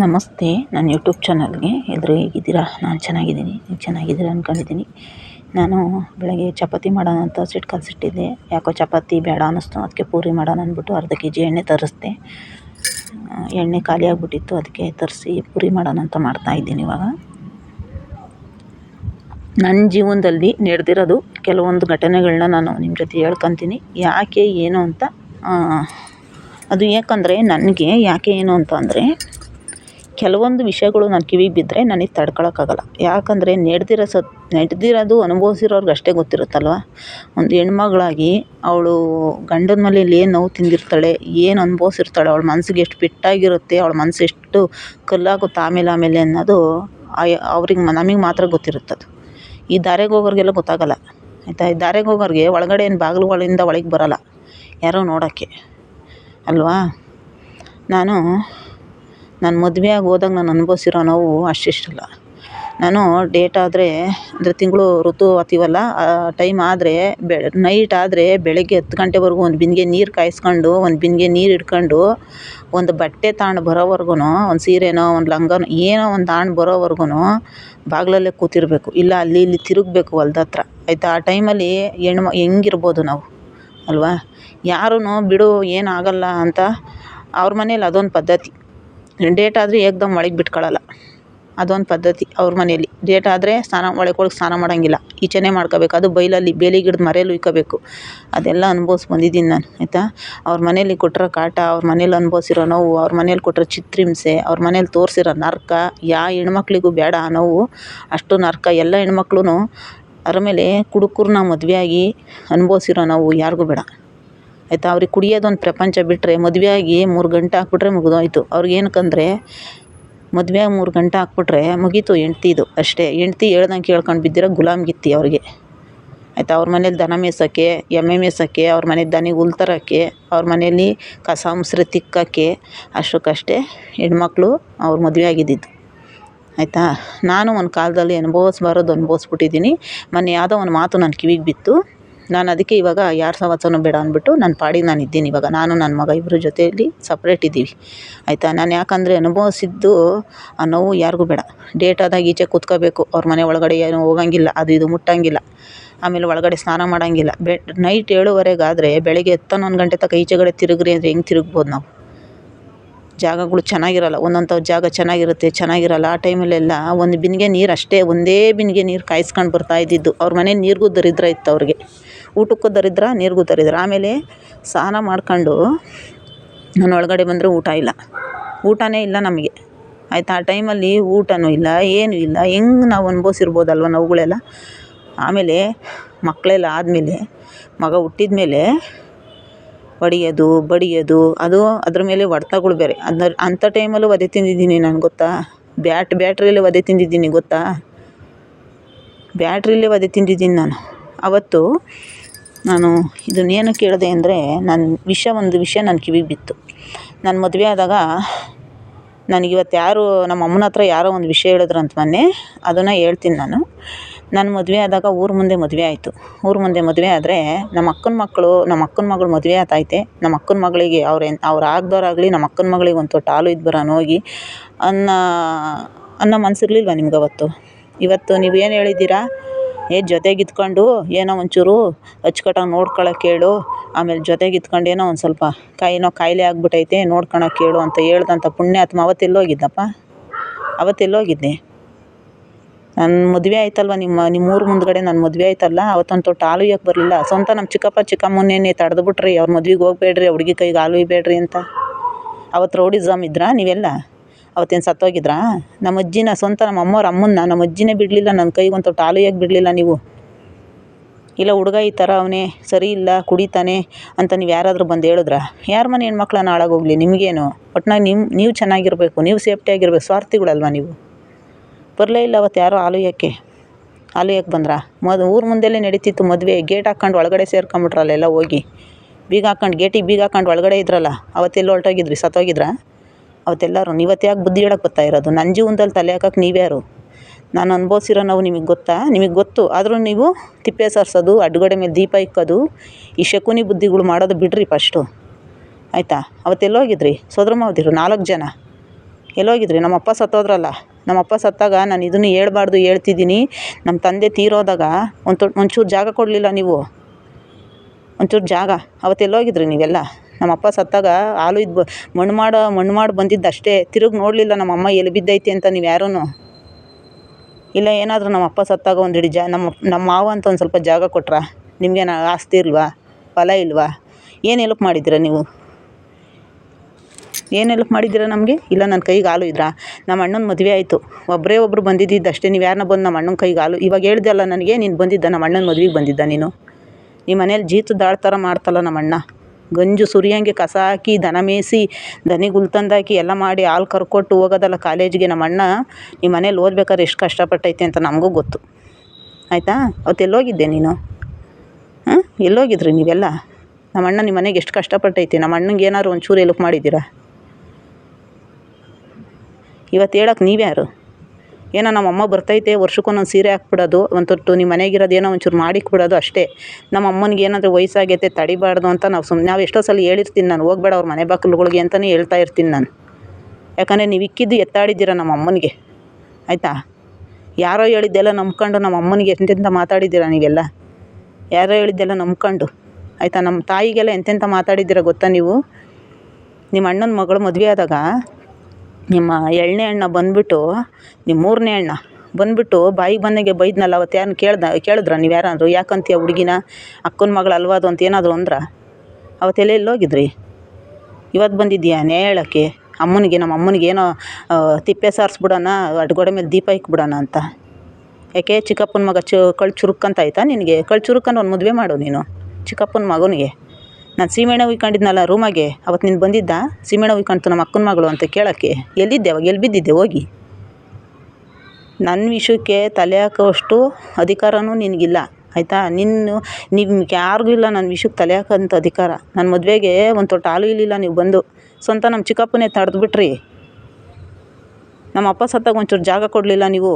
ನಮಸ್ತೆ. ನನ್ನ ಯೂಟ್ಯೂಬ್ ಚಾನಲ್ಗೆ ಎಲ್ಲರೂ ಹೇಗಿದ್ದೀರಾ? ನಾನು ಚೆನ್ನಾಗಿದ್ದೀನಿ. ನೀವು ಚೆನ್ನಾಗಿದ್ದೀರಾ ಅಂದ್ಕೊಂಡಿದ್ದೀನಿ ನಾನು ಬೆಳಗ್ಗೆ ಚಪಾತಿ ಮಾಡೋಣ ಅಂತ ಸಿಟ್ಟು ಕಲಿಸಿಟ್ಟಿದ್ದೆ. ಯಾಕೋ ಚಪಾತಿ ಬೇಡ ಅನ್ನಿಸ್ತು. ಅದಕ್ಕೆ ಪೂರಿ ಮಾಡೋಣ ಅಂದ್ಬಿಟ್ಟು ಅರ್ಧ ಕೆ ಜಿ ಎಣ್ಣೆ ತರಿಸ್ದೆ. ಎಣ್ಣೆ ಖಾಲಿ ಆಗಿಬಿಟ್ಟಿತ್ತು. ಅದಕ್ಕೆ ತರಿಸಿ ಪೂರಿ ಮಾಡೋಣ ಅಂತ ಮಾಡ್ತಾಯಿದ್ದೀನಿ ಇವಾಗ. ನನ್ನ ಜೀವನದಲ್ಲಿ ನಡೆದಿರೋದು ಕೆಲವೊಂದು ಘಟನೆಗಳನ್ನ ನಾನು ನಿಮ್ಮ ಜೊತೆ ಹೇಳ್ಕೊತೀನಿ. ಯಾಕೆ ಏನು ಅಂತ ಅದು ಯಾಕಂದರೆ ನನಗೆ ಯಾಕೆ ಏನು ಅಂತ ಅಂದರೆ ಕೆಲವೊಂದು ವಿಷಯಗಳು ನನ್ನ ಕಿವಿಗೆ ಬಿದ್ದರೆ ನನಗೆ ತಡ್ಕೊಳಕ್ಕಾಗಲ್ಲ. ಯಾಕಂದರೆ ನಡೆದಿರೋ ಸತ್, ನಡೆದಿರೋದು ಅನುಭವ್ಸಿರೋರ್ಗೆ ಅಷ್ಟೇ ಗೊತ್ತಿರುತ್ತಲ್ವ? ಒಂದು ಹೆಣ್ಮಗಳಾಗಿ ಅವಳು ಗಂಡನ ಮನೇಲಿ ಏನು ನೋವು ತಿಂದಿರ್ತಾಳೆ, ಏನು ಅನುಭವಿಸಿರ್ತಾಳೆ, ಅವ್ಳ ಮನ್ಸಿಗೆ ಎಷ್ಟು ಪೆಟ್ಟಾಗಿರುತ್ತೆ ಅವಳ ಮನ್ಸು ಎಷ್ಟು ಕಲ್ಲಾಗುತ್ತೆ ಆಮೇಲೆ ಆಮೇಲೆ ಅನ್ನೋದು ಅವ್ರಿಗೆ ನಮಗೆ ಮಾತ್ರ ಗೊತ್ತಿರುತ್ತದು. ಈ ದಾರಿಗೆ ಹೋಗೋರಿಗೆಲ್ಲ ಗೊತ್ತಾಗಲ್ಲ. ಆಯಿತಾ? ಈ ದಾರಿಗೆ ಹೋಗೋರಿಗೆ ಒಳಗಡೆ ಏನು ಬಾಗಿಲುಗಳಿಂದ ಒಳಗೆ ಬರೋಲ್ಲ. ಯಾರೋ ನೋಡೋಕ್ಕೆ. ಅಲ್ವಾ? ನಾನು ನಾನು ಮದುವೆಯಾಗಿ ಹೋದಾಗ ನಾನು ಅನುಭವಿಸಿರೋ ನೋವು ಅಷ್ಟಿಷ್ಟಲ್ಲ. ನಾನು ಡೇಟ್ ಆದರೆ, ಅಂದರೆ ತಿಂಗಳು ಋತು ಹತ್ತೀವಲ್ಲ ಆ ಟೈಮ್ ಆದರೆ ಬೆ ನೈಟ್ ಆದರೆ ಬೆಳಗ್ಗೆ ಹತ್ತು ಗಂಟೆವರೆಗೂ ಒಂದು ಬಿಂದಿಗೆ ನೀರು ಕಾಯಿಸ್ಕೊಂಡು, ಒಂದು ಬಿಂದಿಗೆ ನೀರು ಹಿಡ್ಕೊಂಡು, ಒಂದು ಬಟ್ಟೆ ತಗೊಂಡು ಬರೋವರ್ಗು ಒಂದು ಸೀರೆನೋ, ಒಂದು ಲಂಗನೋ, ಏನೋ ಒಂದು ತಗೊಂಡು ಬರೋವರ್ಗು ಬಾಗಿಲಲ್ಲೇ ಕೂತಿರಬೇಕು. ಇಲ್ಲ ಅಲ್ಲಿ ಇಲ್ಲಿ ತಿರುಗಬೇಕು ಹೊಲ್ದ ಹತ್ರ ಆಯಿತಾ? ಆ ಟೈಮಲ್ಲಿ ಹೆಣ್ಮ, ಹೆಂಗಿರ್ಬೋದು ನಾವು? ಅಲ್ವಾ? ಯಾರೂ ಬಿಡು ಏನಾಗಲ್ಲ ಅಂತ ಅವ್ರ ಮನೇಲಿ ಅದೊಂದು ಪದ್ಧತಿ. ಡೇಟ್ ಆದರೆ ಏಕ್ದಮ್ ಒಳಗೆ ಬಿಟ್ಕೊಳಲ್ಲ. ಅದೊಂದು ಪದ್ಧತಿ ಅವ್ರ ಮನೇಲಿ ಡೇಟ್ ಆದರೆ ಸ್ನಾನ, ಒಳಗೆ ಹೋಗಿ ಸ್ನಾನ ಮಾಡೋಂಗಿಲ್ಲ. ಈಚೆನೆ ಮಾಡ್ಕೋಬೇಕು. ಅದು ಬೈಲಲ್ಲಿ ಬೇಲಿ ಗಿಡದ ಮರೇಲಿ ಉಯ್ಕೋಬೇಕು. ಅದೆಲ್ಲ ಅನ್ಭವ್ಸಿ ಬಂದಿದ್ದೀನಿ ನಾನು, ಆಯಿತಾ? ಅವ್ರ ಮನೇಲಿ ಕೊಟ್ಟಿರೋ ಕಾಟ, ಅವ್ರ ಮನೇಲಿ ಅನ್ಭವ್ಸಿರೋ ನೋವು, ಅವ್ರ ಮನೇಲಿ ಕೊಟ್ಟಿರೋ ಚಿತ್ರಹಿಂಸೆ ಅವ್ರ ಮನೇಲಿ ತೋರಿಸಿರೋ ನರಕ ಯಾವ ಹೆಣ್ಮಕ್ಳಿಗೂ ಬೇಡ ಆ ನೋವು, ಅಷ್ಟು ನರಕ. ಎಲ್ಲ ಹೆಣ್ಮಕ್ಳು ಅದ್ರ ಮೇಲೆ ಕುಡುಕರನ್ನ ಮದುವೆಯಾಗಿ ಅನುಭವ್ಸಿರೋ ನೋವು ಯಾರಿಗೂ ಬೇಡ. ಆಯಿತಾ? ಅವ್ರಿಗೆ ಕುಡಿಯೋದೊಂದು ಪ್ರಪಂಚ ಬಿಟ್ಟರೆ ಮದುವೆಯಾಗಿ ಮೂರು ಗಂಟೆ ಹಾಕ್ಬಿಟ್ರೆ ಮುಗಿದೋಯ್ತು. ಅವ್ರಿಗೆ ಏನಕ್ಕಂದರೆ ಮದುವೆ ಮೂರು ಗಂಟೆ ಹಾಕ್ಬಿಟ್ರೆ ಮುಗೀತು ಹೆಂಡ್ತಿದು ಅಷ್ಟೇ. ಹೆಂಡ್ತಿ ಹೇಳ್ದಂಗೆ ಕೇಳ್ಕೊಂಡು ಬಿದ್ದಿರೋ ಗುಲಾಮ್ಗಿತ್ತಿ ಅವ್ರಿಗೆ. ಆಯಿತಾ? ಅವ್ರ ಮನೇಲಿ ದನ ಮೇಯ್ಸೋಕ್ಕೆ ಎಮ್ಮೆ ಮೇಯ್ಸೋಕ್ಕೆ ಅವ್ರ ಮನೆ ದನಿಗೆ ಹುಲ್ ತರೋಕ್ಕೆ ಅವ್ರ ಮನೇಲಿ ಕಸ ಮುಸ್ರೆ ತಿಕ್ಕೋಕ್ಕೆ ಅಷ್ಟಕ್ಕಷ್ಟೇ ಹೆಣ್ಮಕ್ಳು ಅವ್ರ ಮದುವೆ ಆಗಿದ್ದಿದ್ದು. ಆಯಿತಾ? ನಾನು ಒಂದು ಕಾಲದಲ್ಲಿ ಅನುಭವಿಸ್ಬಾರ್ದು ಅನುಭವಿಸ್ಬಿಟ್ಟಿದ್ದೀನಿ. ಮೊನ್ನೆ ಯಾವುದೋ ಒಂದು ಮಾತು ನನ್ನ ಕಿವಿಗೆ ಬಿತ್ತು. ನಾನು ಅದಕ್ಕೆ ಇವಾಗ ಯಾರ ಸಹವಾಸನೂ ಬೇಡ ಅಂದ್ಬಿಟ್ಟು ನನ್ನ ಪಾಡಿಗೆ ನಾನು ಇದ್ದೀನಿ ಇವಾಗ. ನಾನು ನನ್ನ ಮಗ ಇಬ್ಬರ ಜೊತೆಯಲ್ಲಿ ಸಪ್ರೇಟ್ ಇದ್ದೀವಿ. ಆಯಿತಾ? ನಾನು ಯಾಕಂದರೆ ಅನುಭವಿಸಿದ್ದು ಆ ನೋವು ಯಾರಿಗೂ ಬೇಡ. ಡೇಟ್ ಆದಾಗ ಈಚೆ ಕೂತ್ಕೋಬೇಕು. ಅವ್ರ ಮನೆ ಒಳಗಡೆ ಏನು ಹೋಗಂಗಿಲ್ಲ. ಅದು ಇದು ಮುಟ್ಟಂಗಿಲ್ಲ. ಆಮೇಲೆ ಒಳಗಡೆ ಸ್ನಾನ ಮಾಡೋಂಗಿಲ್ಲ. ಬೆ ನೈಟ್ ಏಳುವರೆಗಾದರೆ ಬೆಳಗ್ಗೆ ಹನ್ನೊಂದು ಗಂಟೆ ತನಕ ಈಚೆಗಡೆ ತಿರುಗ್ರಿ ಅಂದರೆ ಹೆಂಗೆ ತಿರುಗ್ಬೋದು ನಾವು? ಜಾಗಗಳು ಚೆನ್ನಾಗಿರಲ್ಲ. ಒಂದೊಂದು ಜಾಗ ಚೆನ್ನಾಗಿರುತ್ತೆ, ಚೆನ್ನಾಗಿರಲ್ಲ. ಆ ಟೈಮಲ್ಲೆಲ್ಲ ಒಂದು ಬಿಂದಿಗೆ ನೀರು ಅಷ್ಟೇ, ಒಂದೇ ಬಿಂದಿಗೆ ನೀರು ಕಾಯಿಸ್ಕೊಂಡು ಬರ್ತಾ ಇದ್ದಿದ್ದು. ಅವ್ರ ಮನೆ ನೀರಿಗೂ ದರಿದ್ರ ಇತ್ತು ಅವ್ರಿಗೆ. ಊಟಕ್ಕೂ ದರಿದ್ರ, ನೀರಿಗೂ ದರಿದ್ರ. ಆಮೇಲೆ ಸ್ನಾನ ಮಾಡ್ಕೊಂಡು ನಾನು ಒಳಗಡೆ ಬಂದರೆ ಊಟ ಇಲ್ಲ. ಊಟನೇ ಇಲ್ಲ ನಮಗೆ. ಆಯಿತಾ? ಆ ಟೈಮಲ್ಲಿ ಊಟನೂ ಇಲ್ಲ, ಏನೂ ಇಲ್ಲ. ಹೆಂಗೆ ನಾವು ಅನುಭವ್ಸಿರ್ಬೋದಲ್ವ ನೋವುಗಳೆಲ್ಲ? ಆಮೇಲೆ ಮಕ್ಕಳೆಲ್ಲ ಆದಮೇಲೆ, ಮಗ ಹುಟ್ಟಿದ ಮೇಲೆ ಹೊಡಿಯೋದು, ಬಡಿಯೋದು, ಅದು ಅದ್ರ ಮೇಲೆ ಹೊಡ್ತಗಳು ಬೇರೆ. ಅದನ್ನ ಅಂಥ ಟೈಮಲ್ಲೂ ಒದೆ ತಿಂದಿದ್ದೀನಿ ನಾನು, ಗೊತ್ತಾ? ಬ್ಯಾಟ್ ಬ್ಯಾಟ್ರಿಯಲ್ಲಿ ಒದೆ ತಿಂದಿದ್ದೀನಿ, ಗೊತ್ತಾ? ಬ್ಯಾಟ್ರಿಯಲ್ಲೇ ಒದೆ ತಿಂದಿದ್ದೀನಿ ನಾನು. ಆವತ್ತು ನಾನು ಇದನ್ನೇನು ಕೇಳಿದೆ ಅಂದರೆ ನನ್ನ ವಿಷಯ ಒಂದು ವಿಷಯ ನನ್ನ ಕಿವಿಗೆ ಬಿತ್ತು. ನಾನು ಮದುವೆ ಆದಾಗ ನನಗಿವತ್ತು ಯಾರು ನಮ್ಮ ಅಮ್ಮನ ಹತ್ರ ಯಾರೋ ಒಂದು ವಿಷಯ ಹೇಳಿದ್ರಂತ ಮೊನ್ನೆ, ಅದನ್ನು ಹೇಳ್ತೀನಿ ನಾನು. ನನ್ನ ಮದುವೆ ಆದಾಗ ಊರ ಮುಂದೆ ಮದುವೆ ಆಯಿತು. ಊರ ಮುಂದೆ ಮದುವೆ ಆದರೆ ನಮ್ಮ ಅಕ್ಕನ ಮಕ್ಕಳು, ನಮ್ಮ ಅಕ್ಕನ ಮಗಳು ಮದುವೆ ಆತೈತೆ ನಮ್ಮ ಅಕ್ಕನ ಮಗಳಿಗೆ ಅವ್ರು ಏನು, ಅವ್ರು ಆಗ್ದೋರಾಗಲಿ ನಮ್ಮ ಅಕ್ಕನ ಮಗಳಿಗೆ ಒಂದು ತೊಟ್ಟು ಹಾಲು ಇದ್ದು ಬರೋಣ ಹೋಗಿ ಅನ್ನೋ ಅನ್ನೋ ಮನಸ್ಸಿರ್ಲಿಲ್ವ ನಿಮ್ಗೆ ಅವತ್ತು ಇವತ್ತು ನೀವು ಏನು ಹೇಳಿದ್ದೀರಾ? ಏ ಜೊತೆಗೆ ಇದ್ಕೊಂಡು ಏನೋ ಒಂಚೂರು ಅಚ್ಚುಕಟ್ಟಾಗಿ ನೋಡ್ಕೊಳಕ್ಕೆ ಹೇಳು ಆಮೇಲೆ ಇದ್ಕೊಂಡು ಏನೋ ಒಂದು ಸ್ವಲ್ಪ ಕೈನೋ ಕಾಯಿಲೆ ಆಗ್ಬಿಟೈತೆ ನೋಡ್ಕೊಳಕ್ಕೆ ಹೇಳು ಅಂತ ಹೇಳ್ದಂಥ ಪುಣ್ಯಾತ್ಮ ಅವತ್ತೆಲ್ಲೋಗಿದ್ದಪ್ಪ ಅವತ್ತೆಲ್ಲೋಗಿದ್ದೆ ನನ್ನ ಮದುವೆ ಆಯ್ತಲ್ವ ನಿಮ್ಮ, ನಿಮ್ಮೂರ ಮುಂದ್ಗಡೆ ನನ್ನ ಮದುವೆ ಆಯ್ತಲ್ಲ? ಅವತ್ತೊಂದು ತೊಟ್ಟು ಹಾಲು ಬರಲಿಲ್ಲ. ಸ್ವಂತ ನಮ್ಮ ಚಿಕ್ಕಪ್ಪ ಚಿಕ್ಕಮ್ಮನೇನೆ ತಡೆದು ಬಿಟ್ರಿ, ಅವ್ರ ಮದ್ವೆಗೆ ಹೋಗ್ಬೇಡ್ರಿ ಆ ಹುಡುಗಿ ಕೈಗೆ ಹಾಲು ಇಯ್ಬೇಡ್ರಿ ಅಂತ. ಅವತ್ತು ರೌಡಿಸಮ್ ಇದ್ರಾ ನೀವೆಲ್ಲ? ಅವತ್ತೇನು ಸತ್ತೋಗಿದ್ರಾ? ನಮ್ಮ ಅಜ್ಜಿನ ಸ್ವಂತ ನಮ್ಮ ಅಮ್ಮವ್ರ ಅಮ್ಮನ್ನ ನಮ್ಮ ಅಜ್ಜಿನೇ ಬಿಡಲಿಲ್ಲ ನನ್ನ ಕೈಗೆ ಒಂದು ಬಿಡಲಿಲ್ಲ ನೀವು. ಇಲ್ಲ ಹುಡುಗ ಈ ಥರ ಅವನೇ ಸರಿ ಇಲ್ಲ, ಕುಡಿತಾನೆ ಅಂತ ನೀವು ಯಾರಾದರೂ ಬಂದು ಹೇಳಿದ್ರಾ? ಯಾರ ಮನೆ ಹೆಣ್ಮಕ್ಳನ್ನ ಹಾಳಾಗೋಗ್ಲಿ ನಿಮಗೇನು? ಒಟ್ನಾಗ ನಿಮ್ಮ ನೀವು ಚೆನ್ನಾಗಿರಬೇಕು, ನೀವು ಸೇಫ್ಟಿಯಾಗಿರ್ಬೇಕು ಸ್ವಾರ್ಥಿಗಳಲ್ವ ನೀವು? ಬರಲೇ ಇಲ್ಲ ಅವತ್ತು ಯಾರೋ ಆಲೂಯಕ್ಕೆ. ಹಾಲು ಇಯ್ಯಕ್ಕೆ ಬಂದ್ರಾ? ಮೊದ್, ಊರ ಮುಂದೆಯೇ ನಡೀತಿತ್ತು ಮದುವೆ, ಗೇಟ್ ಹಾಕ್ಕೊಂಡು ಒಳಗಡೆ ಸೇರ್ಕೊಂಬಿಟ್ರಲ್ಲ ಎಲ್ಲ ಹೋಗಿ. ಬೀಗ ಹಾಕ್ಕೊಂಡು, ಗೇಟಿಗೆ ಬೀಗ ಹಾಕ್ಕೊಂಡು ಒಳಗಡೆ ಇದ್ರಲ್ಲ, ಅವತ್ತೆಲ್ಲ ಹೊರ್ಟೋಗಿದ್ರಿ, ಸತ್ತೋಗಿದ್ರಾ? ಅವತ್ತೆಲ್ಲರೂ ಇವತ್ತು ಯಾಕೆ ಬುದ್ಧಿ ಹೇಳಕ್ಕೆ ಬರ್ತಾ ಇರೋದು. ನನ್ನ ಜೀವನದಲ್ಲಿ ತಲೆ ಹಾಕಕ್ಕೆ ನೀವ್ಯಾರು ನಾನು ಅನ್ಭವ್ಸಿರೋ ನೋವು ನಿಮಗೆ ಗೊತ್ತಾ? ನಿಮಗೆ ಗೊತ್ತು. ಆದರೂ ನೀವು ತಿಪ್ಪೆ ಸಾರಿಸೋದು, ಅಡುಗಡೆ ಮೇಲೆ ದೀಪ ಇಕ್ಕೋದು, ಈ ಶಕುನಿ ಬುದ್ಧಿಗಳು ಮಾಡೋದು ಬಿಡ್ರಿ ಫಸ್ಟು ಆಯಿತಾ? ಅವತ್ತೆಲ್ಲೋಗಿದ್ರಿ ಸೋದರ ಮಾವದಿರು ನಾಲ್ಕು ಜನ. ಎಲ್ಲೋಗಿದ್ರಿ ನಮ್ಮಪ್ಪ ಸತ್ತೋದ್ರಲ್ಲ. ನಮ್ಮಪ್ಪ ಸತ್ತಾಗ ನಾನು ಇದನ್ನು ಹೇಳ್ಬಾರ್ದು ಹೇಳ್ತಿದ್ದೀನಿ. ನಮ್ಮ ತಂದೆ ತೀರೋದಾಗ ಒಂದು ಒಂಚೂರು ಜಾಗ ಕೊಡಲಿಲ್ಲ ನೀವು. ಒಂಚೂರು ಜಾಗ. ಅವತ್ತೆಲ್ಲೋಗಿದ್ರಿ ನೀವೆಲ್ಲ? ನಮ್ಮಪ್ಪ ಸತ್ತಾಗ ಹಾಲು ಇದು ಮಣ್ಣು ಮಾಡಿ ಮಣ್ಣು ಮಾಡಿ ಬಂದಿದ್ದು ಅಷ್ಟೇ. ತಿರುಗಿ ನೋಡಲಿಲ್ಲ ನಮ್ಮಮ್ಮ ಎಲ್ಲಿ ಬಿದ್ದೈತೆ ಅಂತ ನೀವು ಯಾರೂ ಇಲ್ಲ, ಏನಾದರೂ ನಮ್ಮಪ್ಪ ಸತ್ತಾಗ ಒಂದು ಹಿಡಿ ಜಾ ನಮ್ಮ ನಮ್ಮ ಮಾವ ಅಂತ ಒಂದು ಸ್ವಲ್ಪ ಜಾಗ ಕೊಟ್ರಾ. ನಿಮ್ಗೇನು ಆಸ್ತಿ ಇಲ್ವಾ? ಫಲ ಇಲ್ವಾ? ಏನು ಹೆಲ್ಪ್ ಮಾಡಿದ್ದೀರ ನೀವು? ಏನು ಹೆಲ್ಪ್ ಮಾಡಿದ್ದೀರ ನಮಗೆ? ಇಲ್ಲ ನನ್ನ ಕೈಗೆ ಹಾಲು ಇದ್ರಾ? ನಮ್ಮ ಅಣ್ಣನ ಮದುವೆ ಆಯಿತು. ಒಬ್ಬರೇ ಒಬ್ಬರು ಬಂದಿದ್ದಿದ್ದು ಅಷ್ಟೇ. ನೀವು ಯಾರನ್ನ ಬಂದು ನಮ್ಮ ಅಣ್ಣನ ಕೈಗೆ ಹಾಲು ಇವಾಗ ಹೇಳ್ದಲ್ಲ ನನಗೆ, ನೀನು ಬಂದಿದ್ದ ನಮ್ಮ ಅಣ್ಣನ ಮದ್ವೆಗೆ ಬಂದಿದ್ದ ನೀನು. ನಿಮ್ಮ ಮನೇಲಿ ಜೀತದ ಥರ ಮಾಡ್ತಲ್ಲ ನಮ್ಮ ಅಣ್ಣ ಗಂಜು ಸುರಿಯೋಂಗೆ ಕಸ ಹಾಕಿ, ದನ ಮೇಯಿಸಿ, ದನಿಗೆ ಹುಲ್ ತಂದಾಕಿ ಎಲ್ಲ ಮಾಡಿ ಹಾಲು ಕರ್ಕೊಟ್ಟು ಹೋಗೋದಲ್ಲ ಕಾಲೇಜಿಗೆ ನಮ್ಮ ಅಣ್ಣ ನಿಮ್ಮ ಮನೇಲಿ ಓದ್ಬೇಕಾದ್ರೆ ಎಷ್ಟು ಕಷ್ಟಪಟ್ಟೈತೆ ಅಂತ ನಮಗೂ ಗೊತ್ತು. ಆಯಿತಾ? ಅವತ್ತು ಎಲ್ಲೋಗಿದ್ದೆ ನೀನು? ಹಾಂ? ಎಲ್ಲೋಗಿದ್ರಿ ನೀವೆಲ್ಲ? ನಮ್ಮ ಅಣ್ಣ ನಿಮ್ಮ ಮನೆಗೆ ಎಷ್ಟು ಕಷ್ಟಪಟ್ಟೈತೆ? ನಮ್ಮ ಅಣ್ಣಂಗೆ ಏನಾದ್ರು ಒಂಚೂರು ಎಲ್ಪ್ ಮಾಡಿದ್ದೀರಾ? ಇವತ್ತು ಹೇಳಕ್ಕೆ ನೀವ್ಯಾರು? ಏನೋ ನಮ್ಮ ಅಮ್ಮ ಬರ್ತೈತೆ ವರ್ಷಕ್ಕೊಂದೊಂದು ಸೀರೆ ಹಾಕ್ಬಿಡೋದು, ಒಂದು ತೊಟ್ಟು ನಿಮ್ಮ ಮನೆಗಿರೋದು ಏನೋ ಒಂಚೂರು ಮಾಡಿಕ್ಬಿಡೋದು ಅಷ್ಟೇ. ನಮ್ಮ ಅಮ್ಮನಿಗೆ ಏನಾದರೂ ವಯಸ್ಸಾಗೈತೆ, ತಡಿಬಾರ್ದು ಅಂತ ನಾವು ಸುಮ್ಮನೆ ನಾವು ಎಷ್ಟೋ ಸಲ ಹೇಳಿರ್ತೀನಿ ನಾನು, ಹೋಗ್ಬೇಡ ಅವ್ರ ಮನೆ ಬಾಗಿಲುಗಳಿಗೆ ಅಂತಲೇ ಹೇಳ್ತಾ ಇರ್ತೀನಿ ನಾನು. ಯಾಕಂದರೆ ನೀವು ಇಕ್ಕಿದ್ದು ಎತ್ತಾಡಿದ್ದೀರ ನಮ್ಮ ಅಮ್ಮನಿಗೆ, ಆಯಿತಾ? ಯಾರೋ ಹೇಳಿದ್ದೆಲ್ಲ ನಂಬ್ಕೊಂಡು ನಮ್ಮ ಅಮ್ಮನಿಗೆ ಎಂತೆಂಥ ಮಾತಾಡಿದ್ದೀರ ನೀವೆಲ್ಲ? ಯಾರೋ ಹೇಳಿದ್ದೆಲ್ಲ ನಂಬ್ಕೊಂಡು, ಆಯಿತಾ? ನಮ್ಮ ತಾಯಿಗೆಲ್ಲ ಎಂತೆಂಥ ಮಾತಾಡಿದ್ದೀರ ಗೊತ್ತಾ ನೀವು? ನಿಮ್ಮ ಅಣ್ಣನ ಮಗಳು ಮದುವೆ ಆದಾಗ ನಿಮ್ಮ ಎರಡನೇ ಅಣ್ಣ ಬಂದುಬಿಟ್ಟು ನಿಮ್ಮ ಮೂರನೇ ಅಣ್ಣ ಬಂದುಬಿಟ್ಟು ಬಾಯಿಗೆ ಬಂದಂಗೆ ಬೈದ್ನಲ್ಲ ಅವತ್ತು ಯಾರನ್ನ ಕೇಳ್ದ, ಕೇಳಿದ್ರಾ ನೀವು ಯಾರಾದ್ರು? ಯಾಕಂತೀಯ ಹುಡುಗಿನ? ಅಕ್ಕನ ಮಗಳು ಅಲ್ವಾ ಅದು ಅಂತ ಏನಾದರೂ ಎಲ್ಲ ಎಲ್ಲಿ ಹೋಗಿದ್ರಿ ಇವತ್ತು ಬಂದಿದ್ದೀಯಾ ನ್ಯಾಯ ಹೇಳೋಕ್ಕೆ? ಅಮ್ಮನಿಗೆ, ನಮ್ಮ ಅಮ್ಮನಿಗೆ ಏನೋ ತಿಪ್ಪೆ ಸಾರಿಸ್ಬಿಡೋಣ ಅಡ್ಗೋಡೆ ಮೇಲೆ ದೀಪ ಇಕ್ಬಿಡೋಣ ಅಂತ. ಯಾಕೆ? ಚಿಕ್ಕಪ್ಪನ ಮಗ ಚು, ಕಳ್ ಚುರುಕ್ ಅಂತ ಆಯಿತಾ ನಿನಗೆ? ಕಳ್ ಚುರುಕ್ ಅನ್ನೋ ಒಂದು ಮದುವೆ ಮಾಡು ನೀನು, ಚಿಕ್ಕಪ್ಪನ ಮಗನಿಗೆ. ನಾನು ಸೀಮೆಎಣ್ಣೆ ಉಯ್ಕೊಂಡಿದ್ನಲ್ಲ ರೂಮಾಗೆ ಅವತ್ತು ನೀನು ಬಂದಿದ್ದ? ಸೀಮೆಎಣ್ಣೆ ಉಯ್ಕೊಂಡ್ತು ನಮ್ಮ ಅಕ್ಕನ ಮಗಳು ಅಂತ ಕೇಳೋಕ್ಕೆ. ಎಲ್ಲಿದ್ದೆ? ಅವಾಗ ಎಲ್ಲಿ ಬಿದ್ದಿದ್ದೆ? ಹೋಗಿ. ನನ್ನ ವಿಷಯಕ್ಕೆ ತಲೆ ಹಾಕೋವಷ್ಟು ಅಧಿಕಾರವೂ ನಿನಗಿಲ್ಲ, ಆಯಿತಾ? ನಿನ್ನ ನಿಮ್ಗೆ ಯಾರಿಗೂ ಇಲ್ಲ ನನ್ನ ವಿಷಯಕ್ಕೆ ತಲೆ ಹಾಕೋಂಥ ಅಧಿಕಾರ. ನನ್ನ ಮದುವೆಗೆ ಒಂದು ತೊಟ್ಟು ಹಾಲು ಇಲ್ಲಿಲ್ಲ ನೀವು ಬಂದು. ಸ್ವಂತ ನಮ್ಮ ಚಿಕ್ಕಪ್ಪನೇ ತಡೆದ್ಬಿಟ್ರಿ. ನಮ್ಮ ಅಪ್ಪ ಸತ್ತಾಗ ಒಂಚೂರು ಜಾಗ ಕೊಡಲಿಲ್ಲ ನೀವು.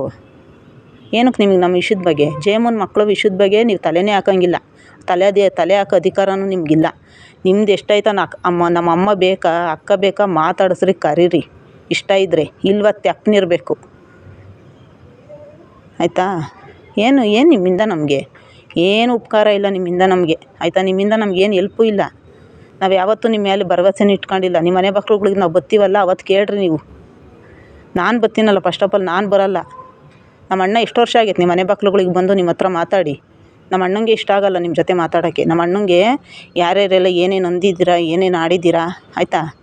ಏನಕ್ಕೆ ನಿಮಗೆ ನಮ್ಮ ವಿಷಯದ ಬಗ್ಗೆ? ಜೇಮನ್ ಮಕ್ಕಳ ವಿಷಯದ ಬಗ್ಗೆ ನೀವು ತಲೆನೇ ಹಾಕೋಂಗಿಲ್ಲ. ತಲೆ ಅದೇ ತಲೆ ಹಾಕೋ ಅಧಿಕಾರವೂ ನಿಮಗಿಲ್ಲ. ನಿಮ್ದು ಎಷ್ಟೈತೆ ನಾ ಅಮ್ಮ, ನಮ್ಮ ಅಮ್ಮ ಬೇಕಾ, ಅಕ್ಕ ಬೇಕಾ ಮಾತಾಡಿಸ್ರಿ, ಕರೀರಿ. ಇಷ್ಟ ಇದ್ದರೆ ಇಲ್ವ ತೆಪ್ಪನಿರ್ಬೇಕು ಆಯಿತಾ? ಏನು ಏನು ನಿಮ್ಮಿಂದ ನಮಗೆ? ಏನು ಉಪಕಾರ ಇಲ್ಲ ನಿಮ್ಮಿಂದ ನಮಗೆ? ಆಯಿತಾ? ನಿಮ್ಮಿಂದ ನಮ್ಗೇನು ಎಲ್ಪು ಇಲ್ಲ? ನಾವು ಯಾವತ್ತೂ ನಿಮ್ಮ ಮೇಲೆ ಭರವಸೆನ ಇಟ್ಕೊಂಡಿಲ್ಲ. ನಿಮ್ಮ ಮನೆ ಮಕ್ಳುಗಳಿಗೆ ನಾವು ಬತ್ತೀವಲ್ಲ ಅವತ್ತು ಕೇಳಿರಿ ನೀವು. ನಾನು ಬತ್ತೀನಲ್ಲ ಫಸ್ಟ್ ಆಫ್ ಆಲ್ ನಾನು ಬರೋಲ್ಲ. ನಮ್ಮ ಅಣ್ಣ ಎಷ್ಟು ವರ್ಷ ಆಗೈತೆ ನಿಮ್ಮ ಮನೆ ಮಕ್ಳುಗಳಿಗೆ ಬಂದು ನಿಮ್ಮ ಹತ್ರ ಮಾತಾಡಿ. ನಮ್ಮ ಅಣ್ಣಂಗೆ ಇಷ್ಟ ಆಗೋಲ್ಲ ನಿಮ್ಮ ಜೊತೆ ಮಾತಾಡೋಕ್ಕೆ. ನಮ್ಮ ಅಣ್ಣಂಗೆ ಯಾರ್ಯಾರೆಲ್ಲ ಏನೇನು ಅಂದಿದ್ದೀರಾ, ಏನೇನು ಆಡಿದ್ದೀರಾ, ಆಯಿತಾ?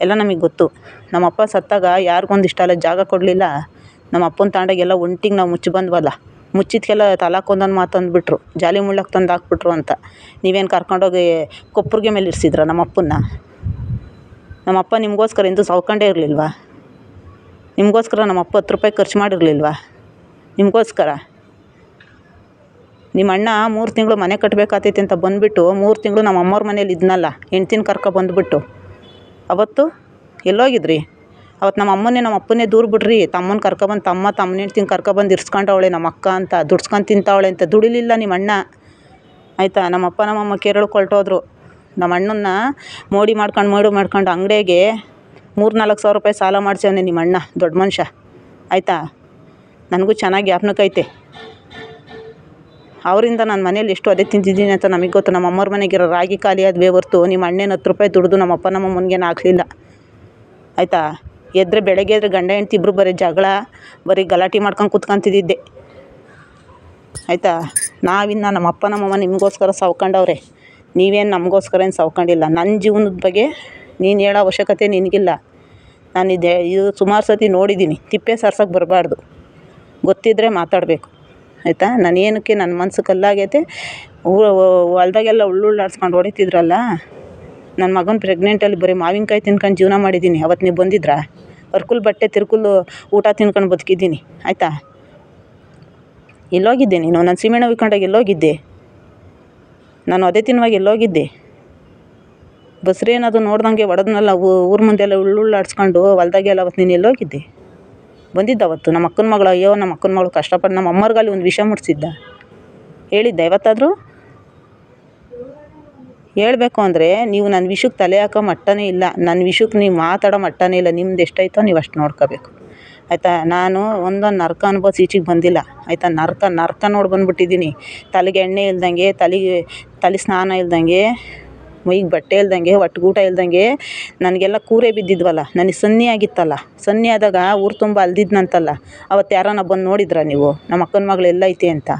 ಎಲ್ಲ ನಮಗೆ ಗೊತ್ತು. ನಮ್ಮ ಅಪ್ಪ ಸತ್ತಾಗ ಯಾರಿಗೊಂದು ಇಷ್ಟ ಅಲ್ಲ, ಜಾಗ ಕೊಡಲಿಲ್ಲ. ನಮ್ಮ ಅಪ್ಪನ ತಾಂಡಾಗೆಲ್ಲ ಒಂಟಿಗೆ ನಾವು ಮುಚ್ಚಿ ಬಂದ್ವಲ್ಲ. ಮುಚ್ಚಿದ್ಕೆಲ್ಲ ಮಾತು ಅಂದ್ಬಿಟ್ರು. ಜಾಲಿ ಮುಳ್ಳಕ್ಕೆ ತಂದು ಹಾಕ್ಬಿಟ್ರು ಅಂತ. ನೀವೇನು ಕರ್ಕೊಂಡೋಗಿ ಕೊಪ್ಪರಿಗೆ ಮೇಲೆ ಇರಿಸಿದ್ರ ನಮ್ಮ ಅಪ್ಪನ್ನ? ನಮ್ಮ ಅಪ್ಪ ನಿಮಗೋಸ್ಕರ ಎಂದೂ ಸಾವ್ಕೊಂಡೇ ಇರಲಿಲ್ವಾ? ನಿಮಗೋಸ್ಕರ ನಮ್ಮ ಅಪ್ಪ ಹತ್ತು ರೂಪಾಯಿ ಖರ್ಚು ಮಾಡಿರಲಿಲ್ವಾ? ನಿಮಗೋಸ್ಕರ? ನಿಮ್ಮ ಅಣ್ಣ ಮೂರು ತಿಂಗಳು ಮನೆ ಕಟ್ಟಬೇಕಾತೈತಿ ಅಂತ ಬಂದುಬಿಟ್ಟು ಮೂರು ತಿಂಗಳು ನಮ್ಮ ಅಮ್ಮವ್ರ ಮನೇಲಿ ಇದ್ನಲ್ಲ, ಹೆಂಡ್ತಿನ ಕರ್ಕೊ ಬಂದುಬಿಟ್ಟು. ಅವತ್ತು ಎಲ್ಲೋಗಿದ್ರಿ? ಅವತ್ತು ನಮ್ಮ ಅಮ್ಮನ್ನೇ ನಮ್ಮ ಅಪ್ಪನ್ನೇ ದೂರ ಬಿಡ್ರಿ. ತಮ್ಮನ ಕರ್ಕೊಬಂದು ತಮ್ಮ ತಮ್ಮನ ಹೆಂಡ್ತಿನ ಕರ್ಕೊಬಂದು ಇರ್ಸ್ಕೊಂಡವಳೆ, ನಮ್ಮ ಅಕ್ಕ ಅಂತ ದುಡ್ಸ್ಕೊಂಡು ತಿಂತಾವಳೆ ಅಂತ ದುಡಿಲಿಲ್ಲ ನಿಮ್ಮ ಅಣ್ಣ. ಆಯಿತಾ, ನಮ್ಮ ಅಪ್ಪ ನಮ್ಮ ಅಮ್ಮ ಕೇರಳಕ್ಕೆ ಹೊರ್ಟೋದ್ರು. ನಮ್ಮ ಅಣ್ಣನ್ನ ಮೋಡಿ ಮಾಡ್ಕೊಂಡು ಮೋಡಿ ಮಾಡ್ಕೊಂಡು ಅಂಗಡಿಗೆ ಮೂರು ನಾಲ್ಕು ಸಾವಿರ ರೂಪಾಯಿ ಸಾಲ ಮಾಡ್ಸವ್ನೆ ನಿಮ್ಮ ಅಣ್ಣ, ದೊಡ್ಡ ಮನುಷ್ಯ. ಆಯಿತಾ, ನನಗೂ ಚೆನ್ನಾಗಿ ಐತೆ ಅವರಿಂದ ನಾನು ಮನೇಲಿ ಎಷ್ಟು ಅದೇ ತಿಂತಿದ್ದೀನಿ ಅಂತ ನಮಗೆ ಗೊತ್ತು. ನಮ್ಮ ಅಮ್ಮವ್ರ ಮನೆಗಿರೋ ರಾಗಿ ಖಾಲಿ ಆದ್ವೇ ಹೊರ್ತು ನಿಮ್ಮ ಅಣ್ಣನ ಹತ್ತು ರೂಪಾಯಿ ದುಡಿದು ನಮ್ಮ ಅಪ್ಪ, ನಮ್ಮ ಅಮ್ಮನಿಗೇನು ಹಾಕ್ಲಿಲ್ಲ. ಆಯಿತಾ? ಎದ್ರೆ ಬೆಳಗ್ಗೆ ಎದ್ರೆ ಗಂಡ, ಹೆಂಡ್ತಿ ಇಬ್ಬರು ಬರೀ ಜಗಳ, ಬರೀ ಗಲಾಟೆ ಮಾಡ್ಕೊಂಡು ಕೂತ್ಕೊಂತಿದ್ದಿದ್ದೆ. ಆಯಿತಾ? ನಾವಿನ್ನು ನಮ್ಮ ಅಪ್ಪ, ನಮ್ಮ ಅಮ್ಮ ನಿಮಗೋಸ್ಕರ ಸಾವ್ಕೊಂಡವ್ರೆ. ನೀವೇನು ನಮಗೋಸ್ಕರ ಏನು ಸವ್ಕೊಂಡಿಲ್ಲ. ನನ್ನ ಜೀವನದ ಬಗ್ಗೆ ನೀನು ಹೇಳೋ ಅವಶ್ಯಕತೆ ನಿನಗಿಲ್ಲ. ನಾನು ಇದೆ ಇದು ಸುಮಾರು ಸತಿ ನೋಡಿದ್ದೀನಿ ತಿಪ್ಪೆ ಸರ್ಸೋಕ್ಕೆ ಬರಬಾರ್ದು. ಗೊತ್ತಿದ್ದರೆ ಮಾತಾಡಬೇಕು. ಆಯಿತಾ? ನಾನು ಏನಕ್ಕೆ ನನ್ನ ಮನಸ್ಸು ಕಲ್ಲಾಗೈತೆ? ಹೊಲ್ದಾಗೆಲ್ಲ ಉಳ್ಳುಳ್ಳು ಆಡಿಸ್ಕೊಂಡು ಹೊಡಿತಿದ್ರಲ್ಲ? ನನ್ನ ಮಗನ ಪ್ರೆಗ್ನೆಂಟಲ್ಲಿ ಬರೀ ಮಾವಿನಕಾಯಿ ತಿನ್ಕೊಂಡು ಜೀವನ ಮಾಡಿದ್ದೀನಿ ಅವತ್ತು ನೀವು ಬಂದಿದ್ರಾ? ಅರ್ಕುಲ್ ಬಟ್ಟೆ ತಿರ್ಕುಲ್ ಊಟ ತಿನ್ಕೊಂಡು ಬದುಕಿದ್ದೀನಿ. ಆಯಿತಾ? ಎಲ್ಲೋಗಿದ್ದೆ ನೀನು? ನಾನು ಸೀಮೆಎಣ್ಣೆ ಹುಯ್ಕೊಂಡಾಗ ಎಲ್ಲೋಗಿದ್ದೆ. ನಾನು ಅದೇ ತಿನ್ನುವಾಗ ಎಲ್ಲೋಗಿದ್ದೆ. ಬಸ್ರೇನದು ನೋಡ್ದಂಗೆ ಒಡೆದ್ನಲ್ಲ ಊರ ಮುಂದೆಲ್ಲ ಉಳ್ಳುಳ್ಳು ಆಡಿಸ್ಕೊಂಡು ಹೊಲ್ದಾಗೆಲ್ಲ ಅವತ್ತು ನೀನು ಎಲ್ಲೋಗಿದ್ದೆ? ಬಂದಿದ್ದ ಅವತ್ತು. ನಮ್ಮ ಅಕ್ಕನ ಮಗಳು, ಅಯ್ಯೋ, ನಮ್ಮ ಅಕ್ಕನ ಮಗಳು ಕಷ್ಟಪಟ್ಟು ನಮ್ಮ ಅಮ್ಮರ್ಗಲ್ಲಿ ಒಂದು ವಿಷ ಮುಟ್ಟಿಸಿದ್ದ ಹೇಳಿದ್ದ ಇವತ್ತಾದರೂ ಹೇಳಬೇಕು ಅಂದರೆ ನೀವು ನನ್ನ ವಿಷಯಕ್ಕೆ ತಲೆ ಹಾಕೋ ಮಟ್ಟನೇ ಇಲ್ಲ. ನನ್ನ ವಿಷಕ್ಕೆ ನೀವು ಮಾತಾಡೋ ಮಟ್ಟನೇ ಇಲ್ಲ. ನಿಮ್ದು ಎಷ್ಟೈತೋ ನೀವು ಅಷ್ಟು ನೋಡ್ಕೋಬೇಕು. ಆಯಿತಾ, ನಾನು ಒಂದೊಂದು ನರಕ ಅನುಭವ ಈಚೆಗೆ ಬಂದಿಲ್ಲ. ಆಯಿತಾ, ನರಕ ನರಕ ನೋಡಿ ಬಂದುಬಿಟ್ಟಿದ್ದೀನಿ. ತಲೆಗೆ ಎಣ್ಣೆ ಇಲ್ದಂಗೆ, ತಲೆಗೆ, ತಲೆ ಸ್ನಾನ ಇಲ್ದಂಗೆ ಮೈಗೆ ಬಟ್ಟೆ ಇಲ್ದಂಗೆ ಹೊಟ್ಟೆಗೂಟ ಇಲ್ದಂಗೆ ನನಗೆಲ್ಲ ಕೂರೆ ಬಿದ್ದಿದ್ವಲ್ಲ, ನನಗೆ ಸನ್ನಿ ಆಗಿತ್ತಲ್ಲ. ಸನ್ನಿ ಆದಾಗ ಊರು ತುಂಬ ಅಲ್ದಿದ್ನಂತಲ್ಲ. ಅವತ್ತು ಯಾರಾನ ಬಂದು ನೋಡಿದ್ರ ನೀವು? ನಮ್ಮ ಅಕ್ಕನ ಮಗಳು ಎಲ್ಲೈತೆ ಅಂತ.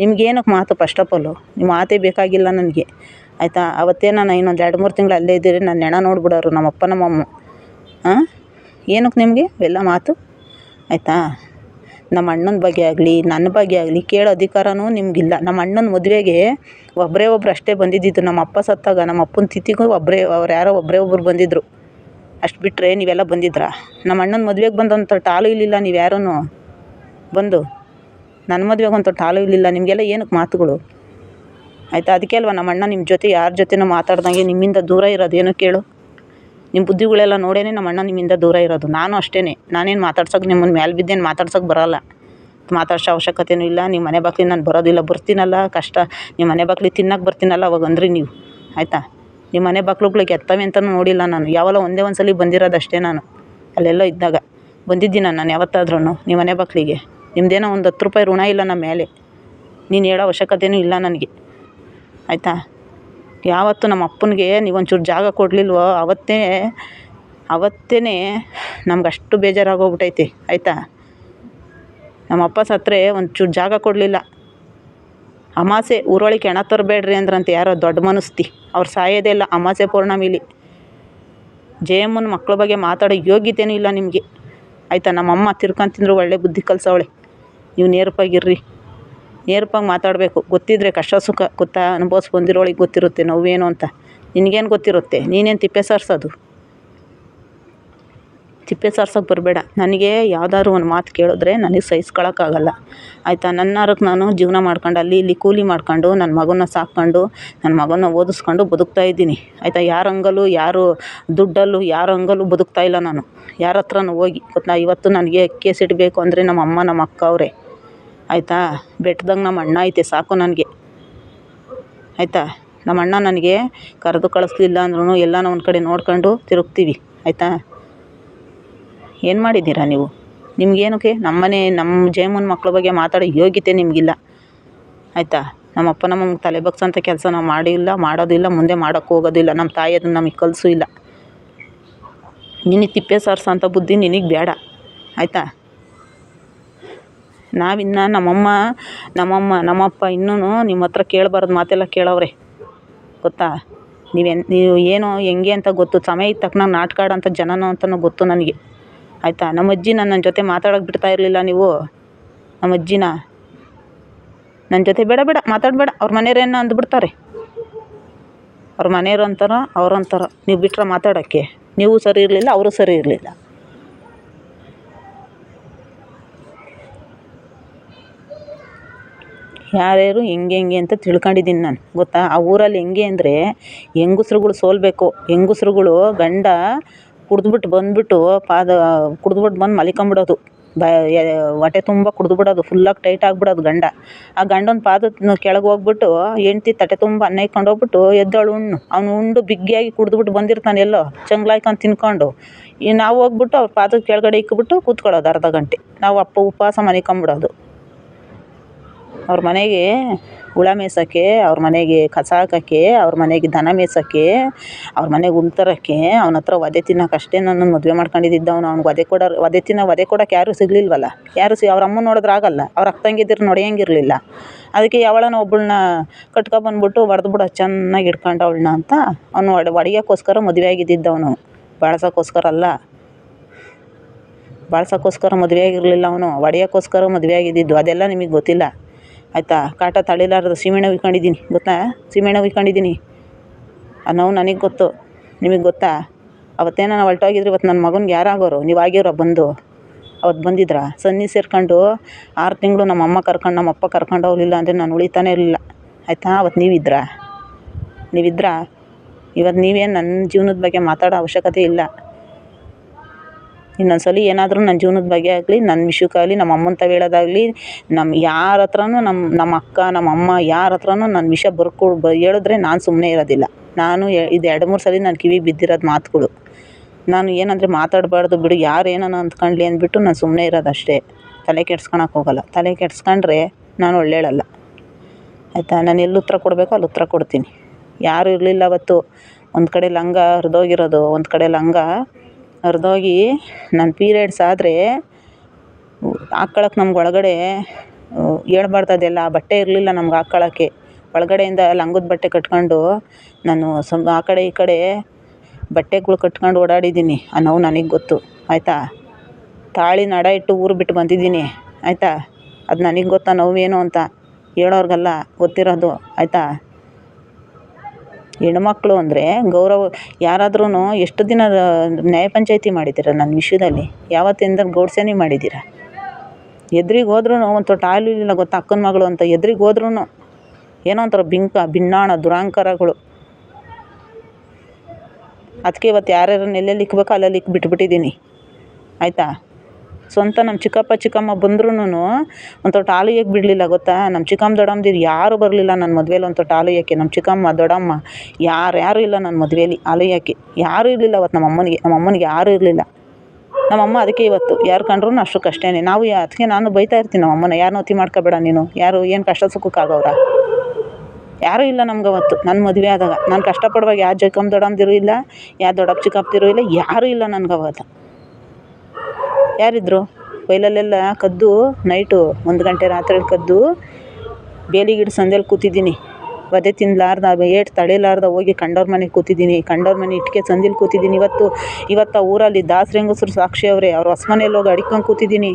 ನಿಮ್ಗೇನಕ್ಕೆ ಮಾತು ಫಸ್ಟ್ ಆಫ್ ಆಲು ನಿಮ್ಮ ಮಾತೇ ಬೇಕಾಗಿಲ್ಲ ನನಗೆ. ಆಯಿತಾ? ಅವತ್ತೇ ನಾನು ಇನ್ನೊಂದು ಎರಡು ಮೂರು ತಿಂಗಳು ಅಲ್ಲೇ ಇದ್ದೀರಿ ನನ್ನ ನೆಣ ನೋಡ್ಬಿಡೋರು ನಮ್ಮ ಅಪ್ಪ ನಮ್ಮ ಅಮ್ಮ ಏನಕ್ಕೆ ನಿಮಗೆ? ಎಲ್ಲ ಮಾತು? ಆಯಿತಾ? ನಮ್ಮ ಅಣ್ಣನ ಬಗ್ಗೆ ಆಗಲಿ, ನನ್ನ ಬಗ್ಗೆ ಆಗಲಿ ಕೇಳೋ ಅಧಿಕಾರವೂ ನಿಮಗಿಲ್ಲ. ನಮ್ಮ ಅಣ್ಣನ ಮದುವೆಗೆ ಒಬ್ಬರೇ ಒಬ್ರು ಅಷ್ಟೇ ಬಂದಿದ್ದಿದ್ದು. ನಮ್ಮ ಅಪ್ಪ ಸತ್ತಾಗ ನಮ್ಮ ಅಪ್ಪನ ತಿಥಿಗೂ ಒಬ್ಬರೇ ಅವ್ರು ಯಾರೋ ಒಬ್ಬರೇ ಒಬ್ರು ಬಂದಿದ್ದರು ಅಷ್ಟು ಬಿಟ್ಟರೆ ನೀವೆಲ್ಲ ಬಂದಿದ್ರಾ? ನಮ್ಮ ಅಣ್ಣನ ಮದ್ವೆಗೆ ಬಂದಂಥ ಟಾಲು ಇಲ್ಲಿಲ್ಲ ನೀವು ಯಾರೂ ಬಂದು, ನನ್ನ ಮದುವೆಗೆ ಅಂತ ಟಾಲು ಇಲ್ಲ ನಿಮಗೆಲ್ಲ ಏನಕ್ಕೆ ಮಾತುಗಳು? ಆಯಿತಾ? ಅದಕ್ಕೆ ಅಲ್ವ ನಮ್ಮ ಅಣ್ಣ ನಿಮ್ಮ ಜೊತೆ, ಯಾರ ಜೊತೆನೂ ಮಾತಾಡ್ದಂಗೆ ನಿಮ್ಮಿಂದ ದೂರ ಇರೋದು ಕೇಳು. ನಿಮ್ಮ ಬುದ್ಧಿಗಳೆಲ್ಲ ನೋಡೇನೆ ನಮ್ಮ ಅಣ್ಣ ನಿಮ್ಮಿಂದ ದೂರ ಇರೋದು. ನಾನು ಅಷ್ಟೇ ನಾನೇನು ಮಾತಾಡ್ಸೋಕೆ ನಿಮ್ಮನ್ನ ಮೇಲೆ ಬಿದ್ದೇನು ಮಾತಾಡ್ಸೋಕೆ ಬರೋಲ್ಲ. ಮಾತಾಡ್ಸೋ ಅವಶ್ಯಕತೆಯೂ ಇಲ್ಲ. ನಿಮ್ಮ ಮನೆ ಬಾಗ್ಲಿಗೆ ನಾನು ಬರೋದಿಲ್ಲ. ಬರ್ತೀನಲ್ಲ. ಕಷ್ಟ. ನಿಮ್ಮ ಮನೆ ಬಾಗ್ಲಿಗೆ ತಿನ್ನೋಕೆ ಬರ್ತೀನಲ್ಲ ಅವಾಗ ಅಂದ್ರಿ ನೀವು. ಆಯಿತಾ? ನಿಮ್ಮ ಮನೆ ಬಾಗ್ಲುಗಳಿಗೆ ಎತ್ತವೆ ಅಂತಲೂ ನೋಡಿಲ್ಲ ನಾನು. ಯಾವಲ್ಲ ಒಂದೇ ಒಂದು ಸಲ ಬಂದಿರೋದು ಅಷ್ಟೇ ನಾನು. ಅಲ್ಲೆಲ್ಲೋ ಇದ್ದಾಗ. ಬಂದಿದ್ದೀನ ನಾನು ಯಾವತ್ತಾದ್ರೂ ನಿಮ್ಮ ಮನೆ ಬಾಕ್ಲಿಗೆ ನಿಮ್ಮದೇನೋ ಒಂದು ಹತ್ತು ರೂಪಾಯಿ ಋಣ ಇಲ್ಲ ನಮ್ಮ ಮೇಲೆ ನೀನು ಹೇಳೋ ಅವಶ್ಯಕತೆಯೂ ಇಲ್ಲ ನನಗೆ. ಆಯಿತಾ? ಯಾವತ್ತು ನಮ್ಮ ಅಪ್ಪನಿಗೆ ನೀವು ಒಂಚೂರು ಜಾಗ ಕೊಡಲಿಲ್ವೋ, ಅವತ್ತೇ ಅವತ್ತೇ ನಮ್ಗೆ ಅಷ್ಟು ಬೇಜಾರಾಗೋಗ್ಬಿಟ್ಟೈತೆ ಆಯಿತಾ? ನಮ್ಮ ಅಪ್ಪ ಸತ್ತರೆ ಒಂಚೂರು ಜಾಗ ಕೊಡಲಿಲ್ಲ. ಅಮಾಸೆ, ಊರೊಳಗೆ ಹೆಣ ತರಬೇಡ್ರಿ ಅಂದ್ರಂತ ಯಾರೋ ದೊಡ್ಡ ಮನಸ್ತಿ. ಅವ್ರು ಸಾಯೋದೇ ಇಲ್ಲ, ಅಮಾಸೆ ಪೂರ್ಣಮಿಲಿ. ಜಯಮ್ಮನ ಮಕ್ಕಳ ಬಗ್ಗೆ ಮಾತಾಡೋ ಯೋಗ್ಯತೆಯೂ ಇಲ್ಲ ನಿಮಗೆ. ಆಯಿತಾ ನಮ್ಮಮ್ಮ ತಿರ್ಕೊಂತಿದ್ರು ತಿಂದರು ಒಳ್ಳೆ ಬುದ್ಧಿ ಕಲಿಸವಳೆ. ನೀವು ನೇರವಾಗಿರ್ರಿ ನೇರವಾಗಿ ಮಾತಾಡಬೇಕು. ಗೊತ್ತಿದ್ದರೆ ಕಷ್ಟ ಸುಖ ಗೊತ್ತಾ ಅನುಭವ್ಸಿ ಬಂದಿರೋಳಿಗೆ ಗೊತ್ತಿರುತ್ತೆ ನೋವೇನು ಅಂತ. ನಿನಗೇನು ಗೊತ್ತಿರುತ್ತೆ? ನೀನೇನು ತಿಪ್ಪೆ ಸಾರಿಸೋದು? ತಿಪ್ಪೆ ಸಾರ್ಸೋಕೆ ಬರಬೇಡ. ನನಗೆ ಯಾವ್ದಾದ್ರು ಒಂದು ಮಾತು ಕೇಳಿದ್ರೆ ನನಗೆ ಸಹಿಸ್ಕೊಳ್ಳೋಕ್ಕಾಗಲ್ಲ ಆಯಿತಾ? ನನ್ನಾರಕ್ಕೆ ನಾನು ಜೀವನ ಮಾಡ್ಕೊಂಡು ಅಲ್ಲಿ ಇಲ್ಲಿ ಕೂಲಿ ಮಾಡ್ಕೊಂಡು ನನ್ನ ಮಗನ ಸಾಕ್ಕೊಂಡು ನನ್ನ ಮಗನ ಓದಿಸ್ಕೊಂಡು ಬದುಕ್ತಾ ಇದ್ದೀನಿ. ಆಯಿತಾ? ಯಾರ ಹಂಗಲ್ಲೂ ಯಾರು ದುಡ್ಡಲ್ಲೂ ಯಾರ ಹಂಗಲ್ಲೂ ಬದುಕ್ತಾ ಇಲ್ಲ ನಾನು. ಯಾರ ಹತ್ರನೂ ಹೋಗಿ ಗೊತ್ತಾ? ಇವತ್ತು ನನಗೆ ಕೇಸ್ ಇಡಬೇಕು ಅಂದರೆ ನಮ್ಮ ಅಮ್ಮ, ನಮ್ಮ ಅಕ್ಕ ಅವರೇ. ಆಯಿತಾ? ಬೆಟ್ದಂಗೆ ನಮ್ಮ ಅಣ್ಣ ಐತೆ, ಸಾಕು ನನಗೆ. ಆಯಿತಾ? ನಮ್ಮ ಅಣ್ಣ ನನಗೆ ಕರೆದು ಕಳಿಸ್ಲಿಲ್ಲ ಅಂದ್ರೂ ನಾವು ಒಂದು ಕಡೆ ನೋಡ್ಕೊಂಡು ತಿರುಗ್ತೀವಿ. ಆಯಿತಾ? ಏನು ಮಾಡಿದ್ದೀರಾ ನೀವು? ನಿಮ್ಗೇನಕ್ಕೆ? ನಮ್ಮನೆ ನಮ್ಮ ಜಯಮ್ಮನ ಮಕ್ಳ ಬಗ್ಗೆ ಮಾತಾಡೋ ಯೋಗ್ಯತೆ ನಿಮಗಿಲ್ಲ. ಆಯಿತಾ? ನಮ್ಮ ಅಪ್ಪ ನಮ್ಮ ತಲೆ ಕೆಲಸ ನಾವು ಮಾಡಿಲ್ಲ, ಮಾಡೋದಿಲ್ಲ, ಮುಂದೆ ಮಾಡೋಕ್ಕೆ ಹೋಗೋದಿಲ್ಲ. ನಮ್ಮ ತಾಯಿ ಅದನ್ನು ನಮಗೆ ಕಲಿಸೂ ಇಲ್ಲ. ನಿನಗೆ ತಿಪ್ಪೆ ಸಾರ್ಸೋಂಥ ಬುದ್ಧಿ ನಿನಗೆ ಬೇಡ ಆಯಿತಾ? ನಾವಿನ್ನು ನಮ್ಮಮ್ಮ ನಮ್ಮಮ್ಮ, ನಮ್ಮಪ್ಪ ಇನ್ನೂ ನಿಮ್ಮ ಹತ್ರ ಕೇಳಬಾರ್ದು ಮಾತೆಲ್ಲ ಕೇಳವ್ರೆ. ಗೊತ್ತಾ? ನೀವೇನು ನೀವು ಏನು ಹೆಂಗೆ ಅಂತ ಗೊತ್ತು. ಸಮಯ ತಕ್ಕನಾಗಿ ನಾಟಕ ಆಡೋಂಥ ಜನನೋ ಅಂತಲೂ ಗೊತ್ತು ನನಗೆ. ಆಯಿತಾ? ನಮ್ಮ ಅಜ್ಜಿ ನನ್ನ ಜೊತೆ ಮಾತಾಡೋಕೆ ಬಿಡ್ತಾ ಇರಲಿಲ್ಲ ನೀವು? ನಮ್ಮ ಅಜ್ಜಿನ? ನನ್ನ ಜೊತೆ ಬೇಡ ಬೇಡ, ಮಾತಾಡಬೇಡ. ಅವ್ರ ಮನೆಯವ್ರೇನೋ ಅಂದ್ಬಿಡ್ತಾರೆ. ಅವ್ರ ಮನೆಯವ್ರು ಅಂತಾರೋ. ನೀವು ಬಿಟ್ರೆ ಮಾತಾಡೋಕ್ಕೆ. ನೀವು ಸರಿ ಇರಲಿಲ್ಲ, ಅವರು ಸರಿ ಇರಲಿಲ್ಲ. ಯಾರ್ಯಾರು ಹೆಂಗೆ ಹೆಂಗೆ ಅಂತ ತಿಳ್ಕೊಂಡಿದ್ದೀನಿ ನಾನು, ಗೊತ್ತಾ? ಆ ಊರಲ್ಲಿ ಹೆಂಗೆ ಅಂದರೆ ಹೆಂಗಸ್ರುಗಳು ಸೋಲಬೇಕು. ಹೆಂಗಸ್ರುಗಳು ಗಂಡ ಕುಡಿದ್ಬಿಟ್ಟು ಬಂದ್ಬಿಟ್ಟು ಪಾದ, ಕುಡಿದ್ಬಿಟ್ಟು ಬಂದು ಮಲಿಕೊಂಬಿಡೋದು. ಬ ಹೊಟ್ಟೆ ತುಂಬ ಕುಡಿದ್ಬಿಡೋದು ಫುಲ್ಲಾಗಿ ಟೈಟ್ ಆಗಿಬಿಡೋದು ಗಂಡ. ಆ ಗಂಡನ ಪಾದದ ಕೆಳಗೆ ಹೋಗ್ಬಿಟ್ಟು ಹೆಂಡ್ತಿ ತಟ್ಟೆ ತುಂಬ ಅನ್ನ ಇಕ್ಕೊಂಡು ಹೋಗ್ಬಿಟ್ಟು ಎದ್ದೇಳು ಉಣ್ಣು. ಅವ್ನು ಉಂಡು ಬಿಗ್ಗಿಯಾಗಿ ಕುಡಿದ್ಬಿಟ್ಟು ಬಂದಿರ್ತಾನೆ ಎಲ್ಲೋ, ಚಂಗ್ಲಾಯ್ಕೊಂಡು ತಿನ್ಕೊಂಡು. ಈ ನಾವು ಹೋಗ್ಬಿಟ್ಟು ಅವ್ರ ಪಾದದ ಕೆಳಗಡೆ ಇಕ್ಬಿಟ್ಟು ಕೂತ್ಕೊಳ್ಳೋದು ಅರ್ಧ ಗಂಟೆ. ನಾವು ಅಪ್ಪ ಉಪವಾಸ ಮನಿಕೊಂಬಿಡೋದು ಅವ್ರ ಮನೆಗೆ ಹುಳ ಮೇಯ್ಸೋಕ್ಕೆ, ಅವ್ರ ಮನೆಗೆ ಕಸ ಹಾಕೋಕ್ಕೆ, ಅವ್ರ ಮನೆಗೆ ದನ ಮೇಯ್ಸೋಕ್ಕೆ, ಅವ್ರ ಮನೆಗೆ ಹುಲ್ ತರೋಕ್ಕೆ ಅವನ ಹತ್ರ ವಧೆ ತಿನ್ನೋಕೆ ಅಷ್ಟೇ ನನ್ನನ್ನು ಮದುವೆ ಮಾಡ್ಕೊಂಡಿದ್ದಿದ್ದು ಅವ್ನು. ಅವ್ನಿಗೆ ವಧೆ ಕೊಡೋರು, ವಧೆ ತಿನ್ನೋ, ವಧೆ ಕೊಡೋಕೆ ಯಾರೂ ಸಿಗಲಿಲ್ವಲ್ಲ? ಯಾರು ಸಿ, ಅವ್ರ ಅಮ್ಮನ ನೋಡಿದ್ರೆ ಆಗೋಲ್ಲ. ಅವ್ರ ಅಕ್ಕ ತಂಗಿದಿರು ನೋಡಿಯಂಗಿರಲಿಲ್ಲ ಅದಕ್ಕೆ ಯಾವಳನ ಒಬ್ಬಳನ್ನ ಕಟ್ಕೊಬಂದ್ಬಿಟ್ಟು ಹೊಡ್ದ್ಬಿಡೋದು ಚೆನ್ನಾಗಿ ಇಟ್ಕೊಂಡು ಅವಳನ್ನ ಅಂತ ಅವನು ಒಡ, ಒಡೆಯೋಕ್ಕೋಸ್ಕರ ಮದುವೆ ಆಗಿದ್ದಿದ್ದು ಅವನು. ಬಾಳ್ಸೋಕ್ಕೋಸ್ಕರ ಅಲ್ಲ. ಬಾಳ್ಸೋಕ್ಕೋಸ್ಕರ ಮದುವೆ ಆಗಿರಲಿಲ್ಲ ಅವನು. ಒಡೆಯೋಕ್ಕೋಸ್ಕರ ಮದುವೆ ಆಗಿದ್ದಿದ್ದು. ಅದೆಲ್ಲ ನಿಮಗೆ ಗೊತ್ತಿಲ್ಲ. ಆಯಿತಾ? ಕಾಟ ತಳಿಲಾರದು ಸೀಮೆಎಣ್ಣೆ ಉಯ್ಕೊಂಡಿದ್ದೀನಿ ಗೊತ್ತಾ? ಸೀಮೆಎಣ್ಣೆ ಉಯ್ಕೊಂಡಿದ್ದೀನಿ ಆ ನೋವು ನನಗೆ ಗೊತ್ತು. ನಿಮಗೆ ಗೊತ್ತಾ? ಅವತ್ತೇನೋ ನಾವು ಹೊರ್ಟೋಗಿದ್ರೆ ಇವತ್ತು ನನ್ನ ಮಗನಿಗೆ ಯಾರು ಆಗೋರು ನೀವು ಆಗಿರೋ ಬಂದು. ಅವತ್ತು ಬಂದಿದ್ರಾ? ಸನ್ನಿ ಸೇರ್ಕೊಂಡು ಆರು ತಿಂಗಳು ನಮ್ಮ ಅಮ್ಮ ಕರ್ಕೊಂಡು, ನಮ್ಮ ಅಪ್ಪ ಕರ್ಕೊಂಡು ಹೋಗಲಿಲ್ಲ ಅಂದರೆ ನಾನು ಉಳಿತಾನೇ ಇರಲಿಲ್ಲ. ಆಯಿತಾ? ಅವತ್ತು ನೀವಿದ್ರಾ? ನೀವಿದ್ರಾ? ಇವತ್ತು ನೀವೇನು ನನ್ನ ಜೀವನದ ಬಗ್ಗೆ ಮಾತಾಡೋ ಅವಶ್ಯಕತೆ ಇಲ್ಲ. ಇನ್ನೊಂದು ಸಲ ಏನಾದರೂ ನನ್ನ ಜೀವನದ ಬಗ್ಗೆ ಆಗಲಿ ನನ್ನ ವಿಷಯಕ್ಕಾಗಲಿ ನಮ್ಮ ಅಮ್ಮನ ತಾವು ನಮ್ಮ ಯಾರ ಹತ್ರನೂ ನಮ್ಮ ನಮ್ಮ ಅಕ್ಕ ನಮ್ಮ ಅಮ್ಮ ಯಾರ ಹತ್ರನೂ ನನ್ನ ವಿಷಯ ಬರ್ಕೊ, ಬ, ಹೇಳಿದ್ರೆ ನಾನು ಸುಮ್ಮನೆ ಇರೋದಿಲ್ಲ. ನಾನು ಇದು ಎರಡು ಮೂರು ಸಲ ನನ್ನ ಕಿವಿ ಬಿದ್ದಿರೋದು ಮಾತುಗಳು. ನಾನು ಏನಂದರೆ ಮಾತಾಡಬಾರ್ದು ಬಿಡು, ಯಾರು ಏನಾನ ಅಂದ್ಕೊಂಡ್ಲಿ ಅಂದ್ಬಿಟ್ಟು ನಾನು ಸುಮ್ಮನೆ ಇರೋದು ಅಷ್ಟೇ ತಲೆ ಕೆಡ್ಸ್ಕೊಳಕ್ಕೆ ಹೋಗಲ್ಲ. ತಲೆ ಕೆಡ್ಸ್ಕೊಂಡ್ರೆ ನಾನು ಒಳ್ಳೇಳಲ್ಲ. ಆಯಿತಾ? ನಾನು ಎಲ್ಲಿ ಉತ್ತರ ಕೊಡಬೇಕೋ ಅಲ್ಲಿ ಉತ್ತರ ಕೊಡ್ತೀನಿ. ಯಾರು ಇರಲಿಲ್ಲ ಅವತ್ತು. ಒಂದು ಕಡೆ ಲಂಗ ಹರಿದೋಗಿರೋದು, ಒಂದು ಕಡೆ ಲಂಗ ಹರಿದೋಗಿ ನನ್ನ ಪೀರಿಯಡ್ಸ್ ಆದರೆ ಹಾಕ್ಕೊಳಕ್ಕೆ ನಮ್ಗೆ ಒಳಗಡೆ ಹೇಳ್ಬಾರ್ದು ಅದೆಲ್ಲ ಆ ಬಟ್ಟೆ ಇರಲಿಲ್ಲ ನಮ್ಗೆ ಹಾಕ್ಕೊಳಕ್ಕೆ. ಒಳಗಡೆಯಿಂದ ಲಂಗದ ಬಟ್ಟೆ ಕಟ್ಕೊಂಡು ನಾನು ಸಮ್, ಆ ಕಡೆ ಈ ಕಡೆ ಬಟ್ಟೆಗಳು ಕಟ್ಕೊಂಡು ಓಡಾಡಿದ್ದೀನಿ. ಆ ನೋವು ನನಗೆ ಗೊತ್ತು. ಆಯಿತಾ? ತಾಳಿ ನಡ ಇಟ್ಟು ಊರು ಬಿಟ್ಟು ಬಂದಿದ್ದೀನಿ. ಆಯಿತಾ? ಅದು ನನಗೆ ಗೊತ್ತಾ ನೋವೇನು ಅಂತ? ಹೇಳೋರ್ಗಲ್ಲ ಗೊತ್ತಿರೋದು. ಆಯಿತಾ? ಹೆಣ್ಮಕ್ಳು ಅಂದರೆ ಗೌರವ ಯಾರಾದ್ರೂ ಎಷ್ಟು ದಿನ ನ್ಯಾಯ ಪಂಚಾಯಿತಿ ಮಾಡಿದ್ದೀರ ನನ್ನ ವಿಷಯದಲ್ಲಿ? ಯಾವತ್ತಿಂದ ಗೌಡ್ಸೇನೆ ಮಾಡಿದ್ದೀರ? ಎದ್ರಿಗೆ ಹೋದ್ರೂ ಒಂದು ಟಾಯ್ಲೂ ಇಲ್ಲ ಗೊತ್ತಾ ಅಕ್ಕನ ಮಗಳು ಅಂತ, ಎದ್ರಿಗೆ ಹೋದ್ರೂ ಏನೋ ಒಂಥರ ಬಿಂಕ, ಭಿನ್ನಾಣ, ದುರಾಂಕರಗಳು. ಅದಕ್ಕೆ ಇವತ್ತು ಯಾರ್ಯಾರನ್ನ ಎಲ್ಲೆಲ್ಲಿ ಇಕ್ಬೇಕೋ ಅಲ್ಲಲ್ಲಿ ಇಕ್ಬಿಟ್ಬಿಟ್ಟಿದ್ದೀನಿ ಆಯಿತಾ? ಸ್ವಂತ ನಮ್ಮ ಚಿಕ್ಕಪ್ಪ, ಚಿಕ್ಕಮ್ಮ ಬಂದ್ರೂ ಒಂದು ತೊಟ್ಟು ಹಾಲು ಬಿಡಲಿಲ್ಲ, ಗೊತ್ತಾ? ನಮ್ಮ ಚಿಕ್ಕಮ್ಮ ದೊಡ್ಡಮ್ಮದಿರು ಯಾರೂ ಬರಲಿಲ್ಲ ನನ್ನ ಮದ್ವೆಲಿ ಒಂದು ತೊಟ್ಟು ಹಾಲು ನಮ್ಮ ಚಿಕ್ಕಮ್ಮ, ದೊಡ್ಡಮ್ಮ ಯಾರ್ಯಾರೂ ಇಲ್ಲ ನನ್ನ ಮದ್ವೆಲಿ ಹಾಲು ಯಾರೂ ಇರಲಿಲ್ಲ ಅವತ್ತು ನಮ್ಮ ಅಮ್ಮನಿಗೆ. ನಮ್ಮ ಅಮ್ಮನಿಗೆ ಯಾರೂ ಇರಲಿಲ್ಲ. ನಮ್ಮಮ್ಮ ಅದಕ್ಕೆ ಇವತ್ತು. ಯಾರು ಕಂಡ್ರೂ ಅಷ್ಟಕ್ಕಷ್ಟೇ ನಾವು ಅದಕ್ಕೆ ನಾನು ಬೈತಾ ಇರ್ತೀನಿ ನಮ್ಮ ಅಮ್ಮನ. ಯಾರನ್ನೂ ಅತಿ ಮಾಡ್ಕೋಬೇಡ ನೀನು. ಯಾರು ಏನು ಕಷ್ಟ ಸುಖಕ್ಕಾಗವ್ರ ಯಾರೂ ಇಲ್ಲ ನಮ್ಗೆ ಅವತ್ತು. ನನ್ನ ಮದುವೆ ಆದಾಗ. ನಾನು ಕಷ್ಟಪಡುವಾಗ ಯಾವ ಚಿಕ್ಕಮ್ಮ ದೊಡ್ಡಮ್ಮದಿರು ಇಲ್ಲ ಯಾವ ದೊಡ್ಡಪ್ಪ, ಚಿಕ್ಕಪ್ಪದಿರು ಇಲ್ಲ, ಯಾರೂ ಇಲ್ಲ ನನ್ಗೆ ಅವಾಗ ಯಾರಿದ್ರು? ಬೈಲಲ್ಲೆಲ್ಲ ಕದ್ದು ನೈಟು ಒಂದು ಗಂಟೆ ರಾತ್ರಿ ಕದ್ದು. ಬೇಲಿ ಗಿಡ ಸಂದಿಯಲ್ಲಿ ಕೂತಿದ್ದೀನಿ. ಒದೆ ತಿನ್ನಲಾರ್ದ ಏಟು ತಡಿಲಾರ್ದ ಹೋಗಿ ಕಂಡವ್ರ ಮನೆಗೆ ಕೂತಿದ್ದೀನಿ. ಕಂಡವ್ರ ಮನೆ ಇಟ್ಕೆ ಸಂದಿಲಿ ಕೂತಿದ್ದೀನಿ. ಇವತ್ತು ಇವತ್ತು ಊರಲ್ಲಿ ದಾಸರು ಹೆಂಗಸ್ರು ಸಾಕ್ಷಿ ಅವರೇ. ಅವ್ರ ಹೊಸ ಮನೇಲಿ ಹೋಗಿ ಅಡಿಕೊಂಡು ಕೂತಿದ್ದೀನಿ.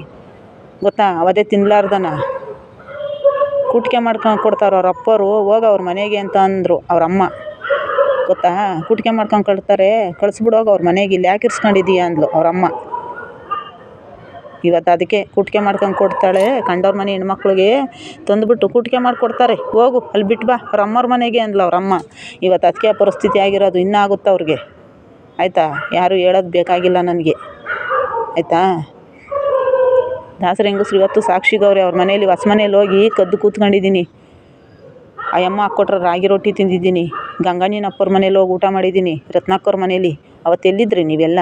ಗೊತ್ತಾ? ಒದೆ ತಿನ್ನಲಾರ್ದನ ಕುಟ್ಕೆ ಮಾಡ್ಕೊಂಡು ಕೊಡ್ತಾರೆ ಅವ್ರ ಅಪ್ಪರು. ಹೋಗಿ ಅವ್ರ ಮನೆಗೆ ಅಂತ ಅಂದರು ಅವ್ರ ಅಮ್ಮ. ಗೊತ್ತಾ? ಕುಟ್ಕೆ ಮಾಡ್ಕೊಂಡು ಕಳ್ತಾರೆ. ಕಳಿಸ್ಬಿಡೋಗ ಅವ್ರ ಮನೆಗೆ ಇಲ್ಲಿ ಯಾಕೆ ಇರ್ಸ್ಕೊಂಡಿದ್ದೀಯ ಅಂದ್ಲು ಅವ್ರ ಅಮ್ಮ. ಇವತ್ತು ಅದಕ್ಕೆ ಕುಟ್ಕೆ ಮಾಡ್ಕೊಂಡು ಕೊಡ್ತಾಳೆ. ಕಂಡವ್ರ ಮನೆ ಹೆಣ್ಮಕ್ಳಿಗೆ ತಂದುಬಿಟ್ಟು ಕುಟ್ಕೆ ಮಾಡಿಕೊಡ್ತಾರೆ ಹೋಗು, ಅಲ್ಲಿ ಬಿಟ್ಟು ಬಾ. ಅವ್ರ ಅಮ್ಮವ್ರ ಮನೆಗೆ ಅಂದ್ಲು ಅವ್ರ ಅಮ್ಮ. ಇವತ್ತು ಅದಕ್ಕೆ ಪರಿಸ್ಥಿತಿ ಆಗಿರೋದು ಇನ್ನೂ ಆಗುತ್ತೆ ಅವ್ರಿಗೆ? ಆಯಿತಾ? ಯಾರೂ ಹೇಳೋದು ಬೇಕಾಗಿಲ್ಲ ನನಗೆ. ಆಯಿತಾ? ದಾಸರ ಹೆಂಗಸ್ರು ಇವತ್ತು ಸಾಕ್ಷಿಗವ್ರೆ ಅವ್ರ ಮನೇಲಿ ಹೊಸ ಮನೇಲಿ ಹೋಗಿ ಕದ್ದು ಕೂತ್ಕೊಂಡಿದ್ದೀನಿ. ಆ ಅಮ್ಮ ಹಾಕ್ಕೊಟ್ರೆ ರಾಗಿ ರೊಟ್ಟಿ ತಿಂದಿದ್ದೀನಿ. ಗಂಗಾನಿನಪ್ಪರ ಮನೇಲಿ ಹೋಗಿ ಊಟ ಮಾಡಿದ್ದೀನಿ. ರತ್ನಾಕರ್ ಮನೇಲಿ ಅವತ್ತು ಎಲ್ಲಿದ್ರಿ ನೀವೆಲ್ಲ?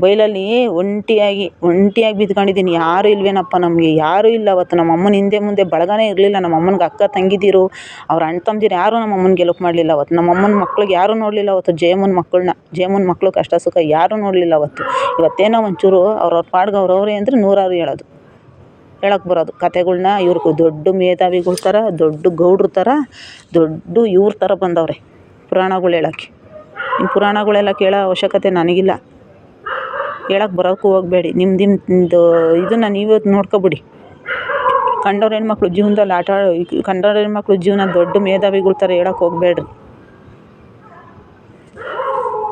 ಬೈಲಲ್ಲಿ ಒಂಟಿಯಾಗಿ ಒಂಟಿಯಾಗಿ ಬಿದ್ಕೊಂಡಿದ್ದೀನಿ ಯಾರೂ ಇಲ್ವೇನಪ್ಪ ನಮಗೆ? ಯಾರೂ ಇಲ್ಲ ಅವತ್ತು. ನಮ್ಮ ಅಮ್ಮನ ಹಿಂದೆ ಮುಂದೆ ಬಳಗನೇ ಇರಲಿಲ್ಲ. ನಮ್ಮ ಅಮ್ಮನಿಗೆ ಅಕ್ಕ, ತಂಗಿದಿರು, ಅವ್ರ ಅಣ್ಣ, ತಮ್ಮದಿರು ಯಾರೂ ನಮ್ಮ ಅಮ್ಮನ ಹೆಲ್ಪ್ ಮಾಡಲಿಲ್ಲ ಅವತ್ತು. ನಮ್ಮ ಅಮ್ಮನ ಮಕ್ಳಿಗೆ ಯಾರೂ ನೋಡಲಿಲ್ಲ ಅವತ್ತು. ಜಯಮ್ಮನ ಮಕ್ಕಳನ್ನ, ಜಯಮ್ಮನ ಮಕ್ಕಳು ಕಷ್ಟ ಸುಖ ಯಾರೂ ನೋಡಲಿಲ್ಲ ಅವತ್ತು. ಇವತ್ತೇನೋ ಒಂಚೂರು ಅವ್ರವ್ರ ಪಾಡ್ಗೆ ಅವ್ರವ್ರೇ ಅಂದರೆ ನೂರಾರು ಹೇಳೋದು. ಹೇಳಕ್ಕೆ ಬರೋದು. ಕತೆಗಳ್ನ ಇವ್ರಿಗೆ ದೊಡ್ಡ ಮೇಧಾವಿಗಳ ಥರ, ದೊಡ್ಡ ಗೌಡ್ರ ಥರ, ದೊಡ್ಡ ಇವ್ರ ಥರ ಬಂದವ್ರೆ ಪುರಾಣಗಳು ಹೇಳೋಕ್ಕೆ. ಇನ್ನು ಪುರಾಣಗಳೆಲ್ಲ ಕೇಳೋ ಅವಶ್ಯಕತೆ ನನಗಿಲ್ಲ. ಹೇಳಕ್ಕೆ ಬರೋಕ್ಕೂ ಹೋಗಬೇಡಿ. ನಿಮ್ದು ನಿಮ್ಮದು ಇದನ್ನು ನೀವೇ ನೋಡ್ಕೊಬಿಡಿ. ಕಂಡವ್ರ ಹೆಣ್ಮಕ್ಳು ಜೀವನದಲ್ಲಿ ಆಟ ಕಂಡವ್ರ ಹೆಣ್ಮಕ್ಳು ಜೀವನ ದೊಡ್ಡ ಮೇಧಾವಿಗಳ ಥರ ಹೇಳಕ್ಕೆ ಹೋಗಬೇಡ್ರಿ.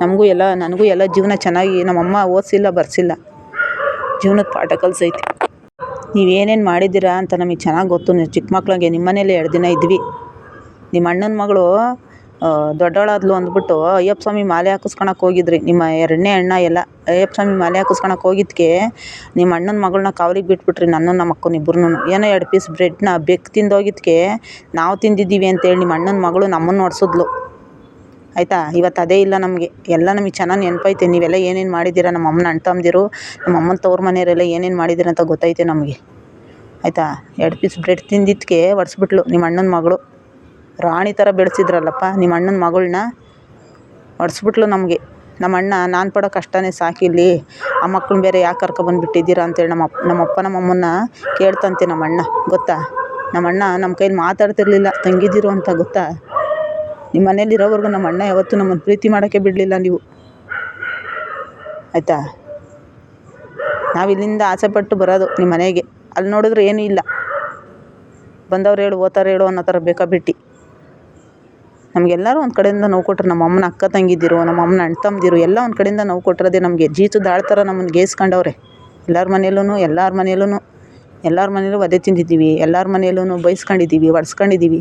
ನಮಗೂ ಎಲ್ಲ, ನನಗೂ ಎಲ್ಲ ಜೀವನ ಚೆನ್ನಾಗಿ ನಮ್ಮಮ್ಮ ಓದಿಸಿಲ್ಲ, ಬರ್ಸಿಲ್ಲ. ಜೀವನದ ಪಾಠ ನೀವು ನೀವೇನೇನು ಮಾಡಿದ್ದೀರಾ ಅಂತ ನಮಗೆ ಚೆನ್ನಾಗಿ ಗೊತ್ತು. ನೀವು ಚಿಕ್ಕ ಮಕ್ಳಿಗೆ ನಿಮ್ಮ ಮನೇಲಿ ಎರಡು ದಿನ ಇದ್ವಿ. ನಿಮ್ಮ ಅಣ್ಣನ ಮಗಳು ದೊಡ್ಡವಳಾದ್ಲು ಅಂದ್ಬಿಟ್ಟು, ಅಯ್ಯಪ್ಪ ಸ್ವಾಮಿ ಮಾಲೆ ಹಾಕಿಸ್ಕೊಳಕ್ಕೆ ಹೋಗಿದ್ರಿ. ನಿಮ್ಮ ಎರಡನೇ ಅಣ್ಣ ಎಲ್ಲ, ಅಯ್ಯಪ್ಪ ಸ್ವಾಮಿ ಮಾಲೆ ಹಾಕಿಸ್ಕೊಳಕ್ಕೆ ಹೋಗಿದ್ಕೆ ನಿಮ್ಮ ಅಣ್ಣನ ಮಗಳನ್ನ ಕಾವಲಿಗೆ ಬಿಟ್ಬಿಟ್ರಿ ನನ್ನ ನಮ್ಮ ಅಕ್ಕನ ಇಬ್ರನ್ನೂ ಏನೋ ಎರಡು ಪೀಸ್ ಬ್ರೆಡ್ನ ಬೆಕ್ಕು ತಿಂದೋಗಿದ್ಕೆ ನಾವು ತಿಂದಿದ್ದೀವಿ ಅಂತೇಳಿ ನಿಮ್ಮ ಅಣ್ಣನ ಮಗಳು ನಮ್ಮನ್ನು ಹೊಡ್ಸಿದ್ಲು ಆಯಿತಾ? ಇವತ್ತು ಅದೇ ಇಲ್ಲ ನಮಗೆ. ಎಲ್ಲ ನಮಗೆ ಚೆನ್ನಾಗಿ ನೆನಪೈತೆ. ನೀವೆಲ್ಲ ಏನೇನು ಮಾಡಿದ್ದೀರಾ? ನಮ್ಮ ಅಮ್ಮನ ಅಣ್ಣ ತಮ್ಮದಿರು ನಮ್ಮ ಅಮ್ಮನ ತವ್ರ ಮನೆಯವರೆಲ್ಲ ಏನೇನು ಮಾಡಿದ್ದೀರ ಅಂತ ಗೊತ್ತೈತೆ ನಮಗೆ. ಆಯಿತಾ? ಎರಡು ಪೀಸ್ ಬ್ರೆಡ್ ತಿಂದಿದ್ದಕ್ಕೆ ಹೊಡ್ಸ್ಬಿಟ್ಲು ನಿಮ್ಮ ಅಣ್ಣನ ಮಗಳು. ರಾಣಿ ಥರ ಬೆಳೆಸಿದ್ರಲ್ಲಪ್ಪ, ನಿಮ್ಮ ಅಣ್ಣನ ಮಗಳನ್ನ ಹೊಡೆಸ್ಬಿಟ್ಲು ನಮಗೆ. ನಮ್ಮ ಅಣ್ಣ, ನಾನು ಪಡೋ ಕಷ್ಟನೇ ಸಾಕಿಲ್ಲಿ ಆ ಮಕ್ಳನ್ನ ಬೇರೆ ಯಾಕೆ ಕರ್ಕೊಬಂದುಬಿಟ್ಟಿದ್ದೀರಾ ಅಂತೇಳಿ ನಮ್ಮ ಅಪ್ಪ ನಮ್ಮ ಅಪ್ಪ ನಮ್ಮ ಅಮ್ಮನ್ನ ಕೇಳ್ತಂತೆ ನಮ್ಮ ಅಣ್ಣ, ಗೊತ್ತಾ? ನಮ್ಮ ಅಣ್ಣ ನಮ್ಮ ಕೈಲಿ ಮಾತಾಡ್ತಿರ್ಲಿಲ್ಲ, ತಂಗಿದಿರು ಅಂತ ಗೊತ್ತಾ? ನಿಮ್ಮ ಮನೇಲಿ ಇರೋವರೆಗೂ ನಮ್ಮ ಅಣ್ಣ ಯಾವತ್ತೂ ನಮ್ಮನ್ನು ಪ್ರೀತಿ ಮಾಡೋಕ್ಕೆ ಬಿಡಲಿಲ್ಲ ನೀವು. ಆಯಿತಾ? ನಾವು ಇಲ್ಲಿಂದ ಆಸೆಪಟ್ಟು ಬರೋದು ನಿಮ್ಮ ಮನೆಗೆ. ಅಲ್ಲಿ ನೋಡಿದ್ರೆ ಏನೂ ಇಲ್ಲ. ಬಂದವ್ರು ಹೇಳು, ಓದ್ತಾರೆ ಹೇಳು ಅನ್ನೋ ಥರ ಬೇಕಾ ಬಿಟ್ಟು. ನಮಗೆಲ್ಲರೂ ಒಂದು ಕಡೆಯಿಂದ ನೋವು ಕೊಟ್ರು ನಮ್ಮ ಅಮ್ಮನ ಅಕ್ಕ ತಂಗಿದಿರು, ನಮ್ಮ ಅಮ್ಮನ ಅಣ್ಣ ತಮ್ಮದಿರು ಎಲ್ಲ ಒಂದು ಕಡೆಯಿಂದ ನೋವು ಕೊಟ್ಟಿರೋದೇ ನಮಗೆ ಜೀತು ದಾಳ ಥರ ನಮ್ಮನ್ನು ಗೇಸ್ಕೊಂಡವ್ರೆ. ಎಲ್ಲರ ಮನೆಯಲ್ಲೂ ಎಲ್ಲರ ಮನೆಯಲ್ಲೂ ಎಲ್ಲರ ಮನೆಯಲ್ಲೂ ಒದೆ ತಿಂದಿದ್ದೀವಿ, ಎಲ್ಲರ ಮನೆಯಲ್ಲೂ ಬೈಸ್ಕೊಂಡಿದ್ದೀವಿ ಬಡಿಸ್ಕೊಂಡಿದ್ದೀವಿ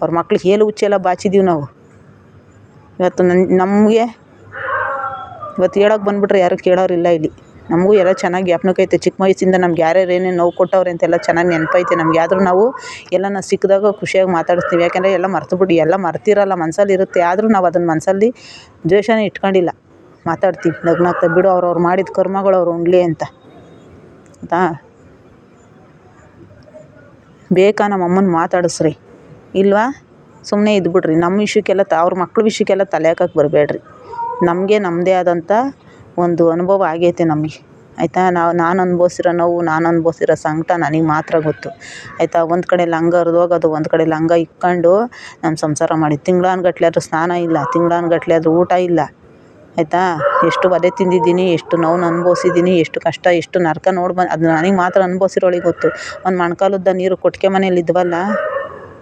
ಅವ್ರ ಮಕ್ಳಿಗೆ ಹೇಲು ಹುಚ್ಚೆಲ್ಲ ಬಾಚಿದ್ದೀವಿ ನಾವು. ಇವತ್ತು ನನ್ನ ನಮಗೆ, ಇವತ್ತು ಹೇಳೋಕೆ ಬಂದುಬಿಟ್ರೆ ಯಾರೂ ಕೇಳೋರಿಲ್ಲ ಇಲ್ಲಿ. ನಮಗೂ ಎಲ್ಲ ಚೆನ್ನಾಗಿ ಜ್ಞಾಪಕ ಐತೆ ಚಿಕ್ಕ ವಯಸ್ಸಿಂದ ನಮ್ಗೆ ಯಾರ್ಯಾರು ಏನೇನು ನೋವು ಕೊಟ್ಟವ್ರೆ ಅಂತೆಲ್ಲ ಚೆನ್ನಾಗಿ ನೆನಪೈತೆ. ನಮ್ಗೆ ಆದರೂ ನಾವು ಎಲ್ಲನ ಸಿಕ್ಕಿದಾಗ ಖುಷಿಯಾಗಿ ಮಾತಾಡಿಸ್ತೀವಿ. ಯಾಕೆಂದರೆ ಎಲ್ಲ ಮರ್ತುಬಿಟ್ಟು ಎಲ್ಲ ಮರ್ತಿರಲ್ಲ ಮನಸ್ಸಲ್ಲಿ ಇರುತ್ತೆ. ಆದರೂ ನಾವು ಅದನ್ನು ಮನಸಲ್ಲಿ ದ್ವೇಷನೇ ಇಟ್ಕೊಂಡಿಲ್ಲ. ಮಾತಾಡ್ತೀವಿ ನಗ್ನಗ್ತಾ ಬಿಡು ಅವ್ರವ್ರು ಮಾಡಿದ ಕರ್ಮಗಳು ಅವ್ರು ಉಣ್ಲಿ ಅಂತ. ಆಯಿತಾ ಬೇಕಾ ನಮ್ಮ ಅಮ್ಮನ ಮಾತಾಡಿಸ್ರಿ. ಇಲ್ವಾ? ಸುಮ್ಮನೆ ಇದ್ಬಿಡ್ರಿ. ನಮ್ಮ ವಿಷಯಕ್ಕೆಲ್ಲ ತ, ಅವ್ರ ಮಕ್ಳ ವಿಷಯಕ್ಕೆಲ್ಲ ತಲೆ ಹಾಕಕ್ಕೆ ಬರಬೇಡ್ರಿ. ನಮಗೆ ನಮ್ಮದೇ ಆದಂಥ ಒಂದು ಅನುಭವ ಆಗೈತೆ ನಮಗೆ. ಆಯಿತಾ? ನಾವು ನಾನು ಅನುಭವಿಸಿರೋ ನೋವು, ನಾನು ಅನುಭವಿಸಿರೋ ಸಂಕಟ ನನಗೆ ಮಾತ್ರ ಗೊತ್ತು. ಆಯಿತಾ? ಒಂದು ಕಡೆ ಲಂಗ ಹರಿದೋಗೋದು ಒಂದು ಕಡೆ ಲಂಗ ಇಕ್ಕೊಂಡು ನಾನು ಸಂಸಾರ ಮಾಡಿ. ತಿಂಗ್ಳಾನುಗಟ್ಲೆ ಆದರೂ ಸ್ನಾನ ಇಲ್ಲ, ತಿಂಗ್ಳಾನುಗಟ್ಲೆ ಆದರೂ ಊಟ ಇಲ್ಲ. ಆಯಿತಾ? ಎಷ್ಟು ಒದೆ ತಿಂದಿದ್ದೀನಿ, ಎಷ್ಟು ನೋವ್ನ ಅನ್ಭವ್ಸಿದ್ದೀನಿ, ಎಷ್ಟು ಕಷ್ಟ, ಎಷ್ಟು ನರಕ ನೋಡಿ ಬಂದು ಅದು ನನಗೆ ಮಾತ್ರ ಅನುಭವಿಸಿರೋಳಿಗೆ ಗೊತ್ತು. ಒಂದು ಮಣ್ಕಾಲುದ್ದ ನೀರು ಕೊಟ್ಟಿಗೆ ಮನೇಲಿ ಇದ್ವಲ್ಲ?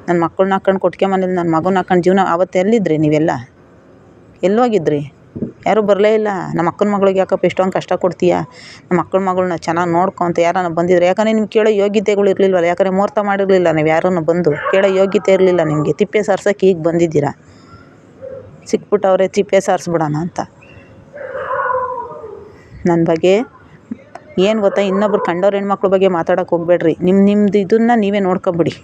ನನ್ನ ಮಕ್ಕಳನ್ನ ಹಾಕ್ಕೊಂಡು ಕೊಟ್ಟಿಗೆ ಮನೇಲಿ ನನ್ನ ಮಗನ ಹಾಕ್ಕೊಂಡು ಜೀವನ ಆವತ್ತು ಎಲ್ಲಿದ್ರಿ ನೀವೆಲ್ಲ? ಎಲ್ಲಿ ಹೋಗಿದ್ರಿ? ಯಾರೂ ಬರಲೇ ಇಲ್ಲ. ನಮ್ಮ ಅಕ್ಕನ ಮಗಳಿಗೆ ಯಾಕಪ್ಪ ಇಷ್ಟೊಂದು ಕಷ್ಟ ಕೊಡ್ತೀಯ? ನಮ್ಮ ಅಕ್ಕನ ಮಗಳನ್ನ ಚೆನ್ನಾಗಿ ನೋಡ್ಕೊ ಅಂತ ಯಾರಾನ ಬಂದಿದ್ರೆ, ಯಾಕಂದರೆ ನಿಮ್ಗೆ ಕೇಳೋ ಯೋಗ್ಯತೆಗಳು ಇರಲಿಲ್ವಲ್ಲ? ಯಾಕಂದರೆ ಮುಹೂರ್ತ ಮಾಡಿರಲಿಲ್ಲ ನೀವು ಯಾರನ್ನು ಬಂದು. ಕೇಳೋ ಯೋಗ್ಯತೆ ಇರಲಿಲ್ಲ ನಿಮಗೆ. ತಿಪ್ಪೆ ಸಾರ್ಸೋಕೆ ಈಗ ಬಂದಿದ್ದೀರಾ? ಸಿಕ್ಬಿಟ್ಟವ್ರೆ, ತಿಪ್ಪೆ ಸಾರಿಸ್ಬಿಡೋಣ ಅಂತ. ನನ್ನ ಬಗ್ಗೆ ಏನು ಗೊತ್ತಾ? ಇನ್ನೊಬ್ರು ಕಂಡವ್ರ ಹೆಣ್ಮಕ್ಳ ಬಗ್ಗೆ ಮಾತಾಡೋಕೆ ಹೋಗಬೇಡ್ರಿ. ನಿಮ್ಮ ನಿಮ್ದು ಇದನ್ನು ನೀವೇ ನೋಡ್ಕೊಂಬಿಡಿ.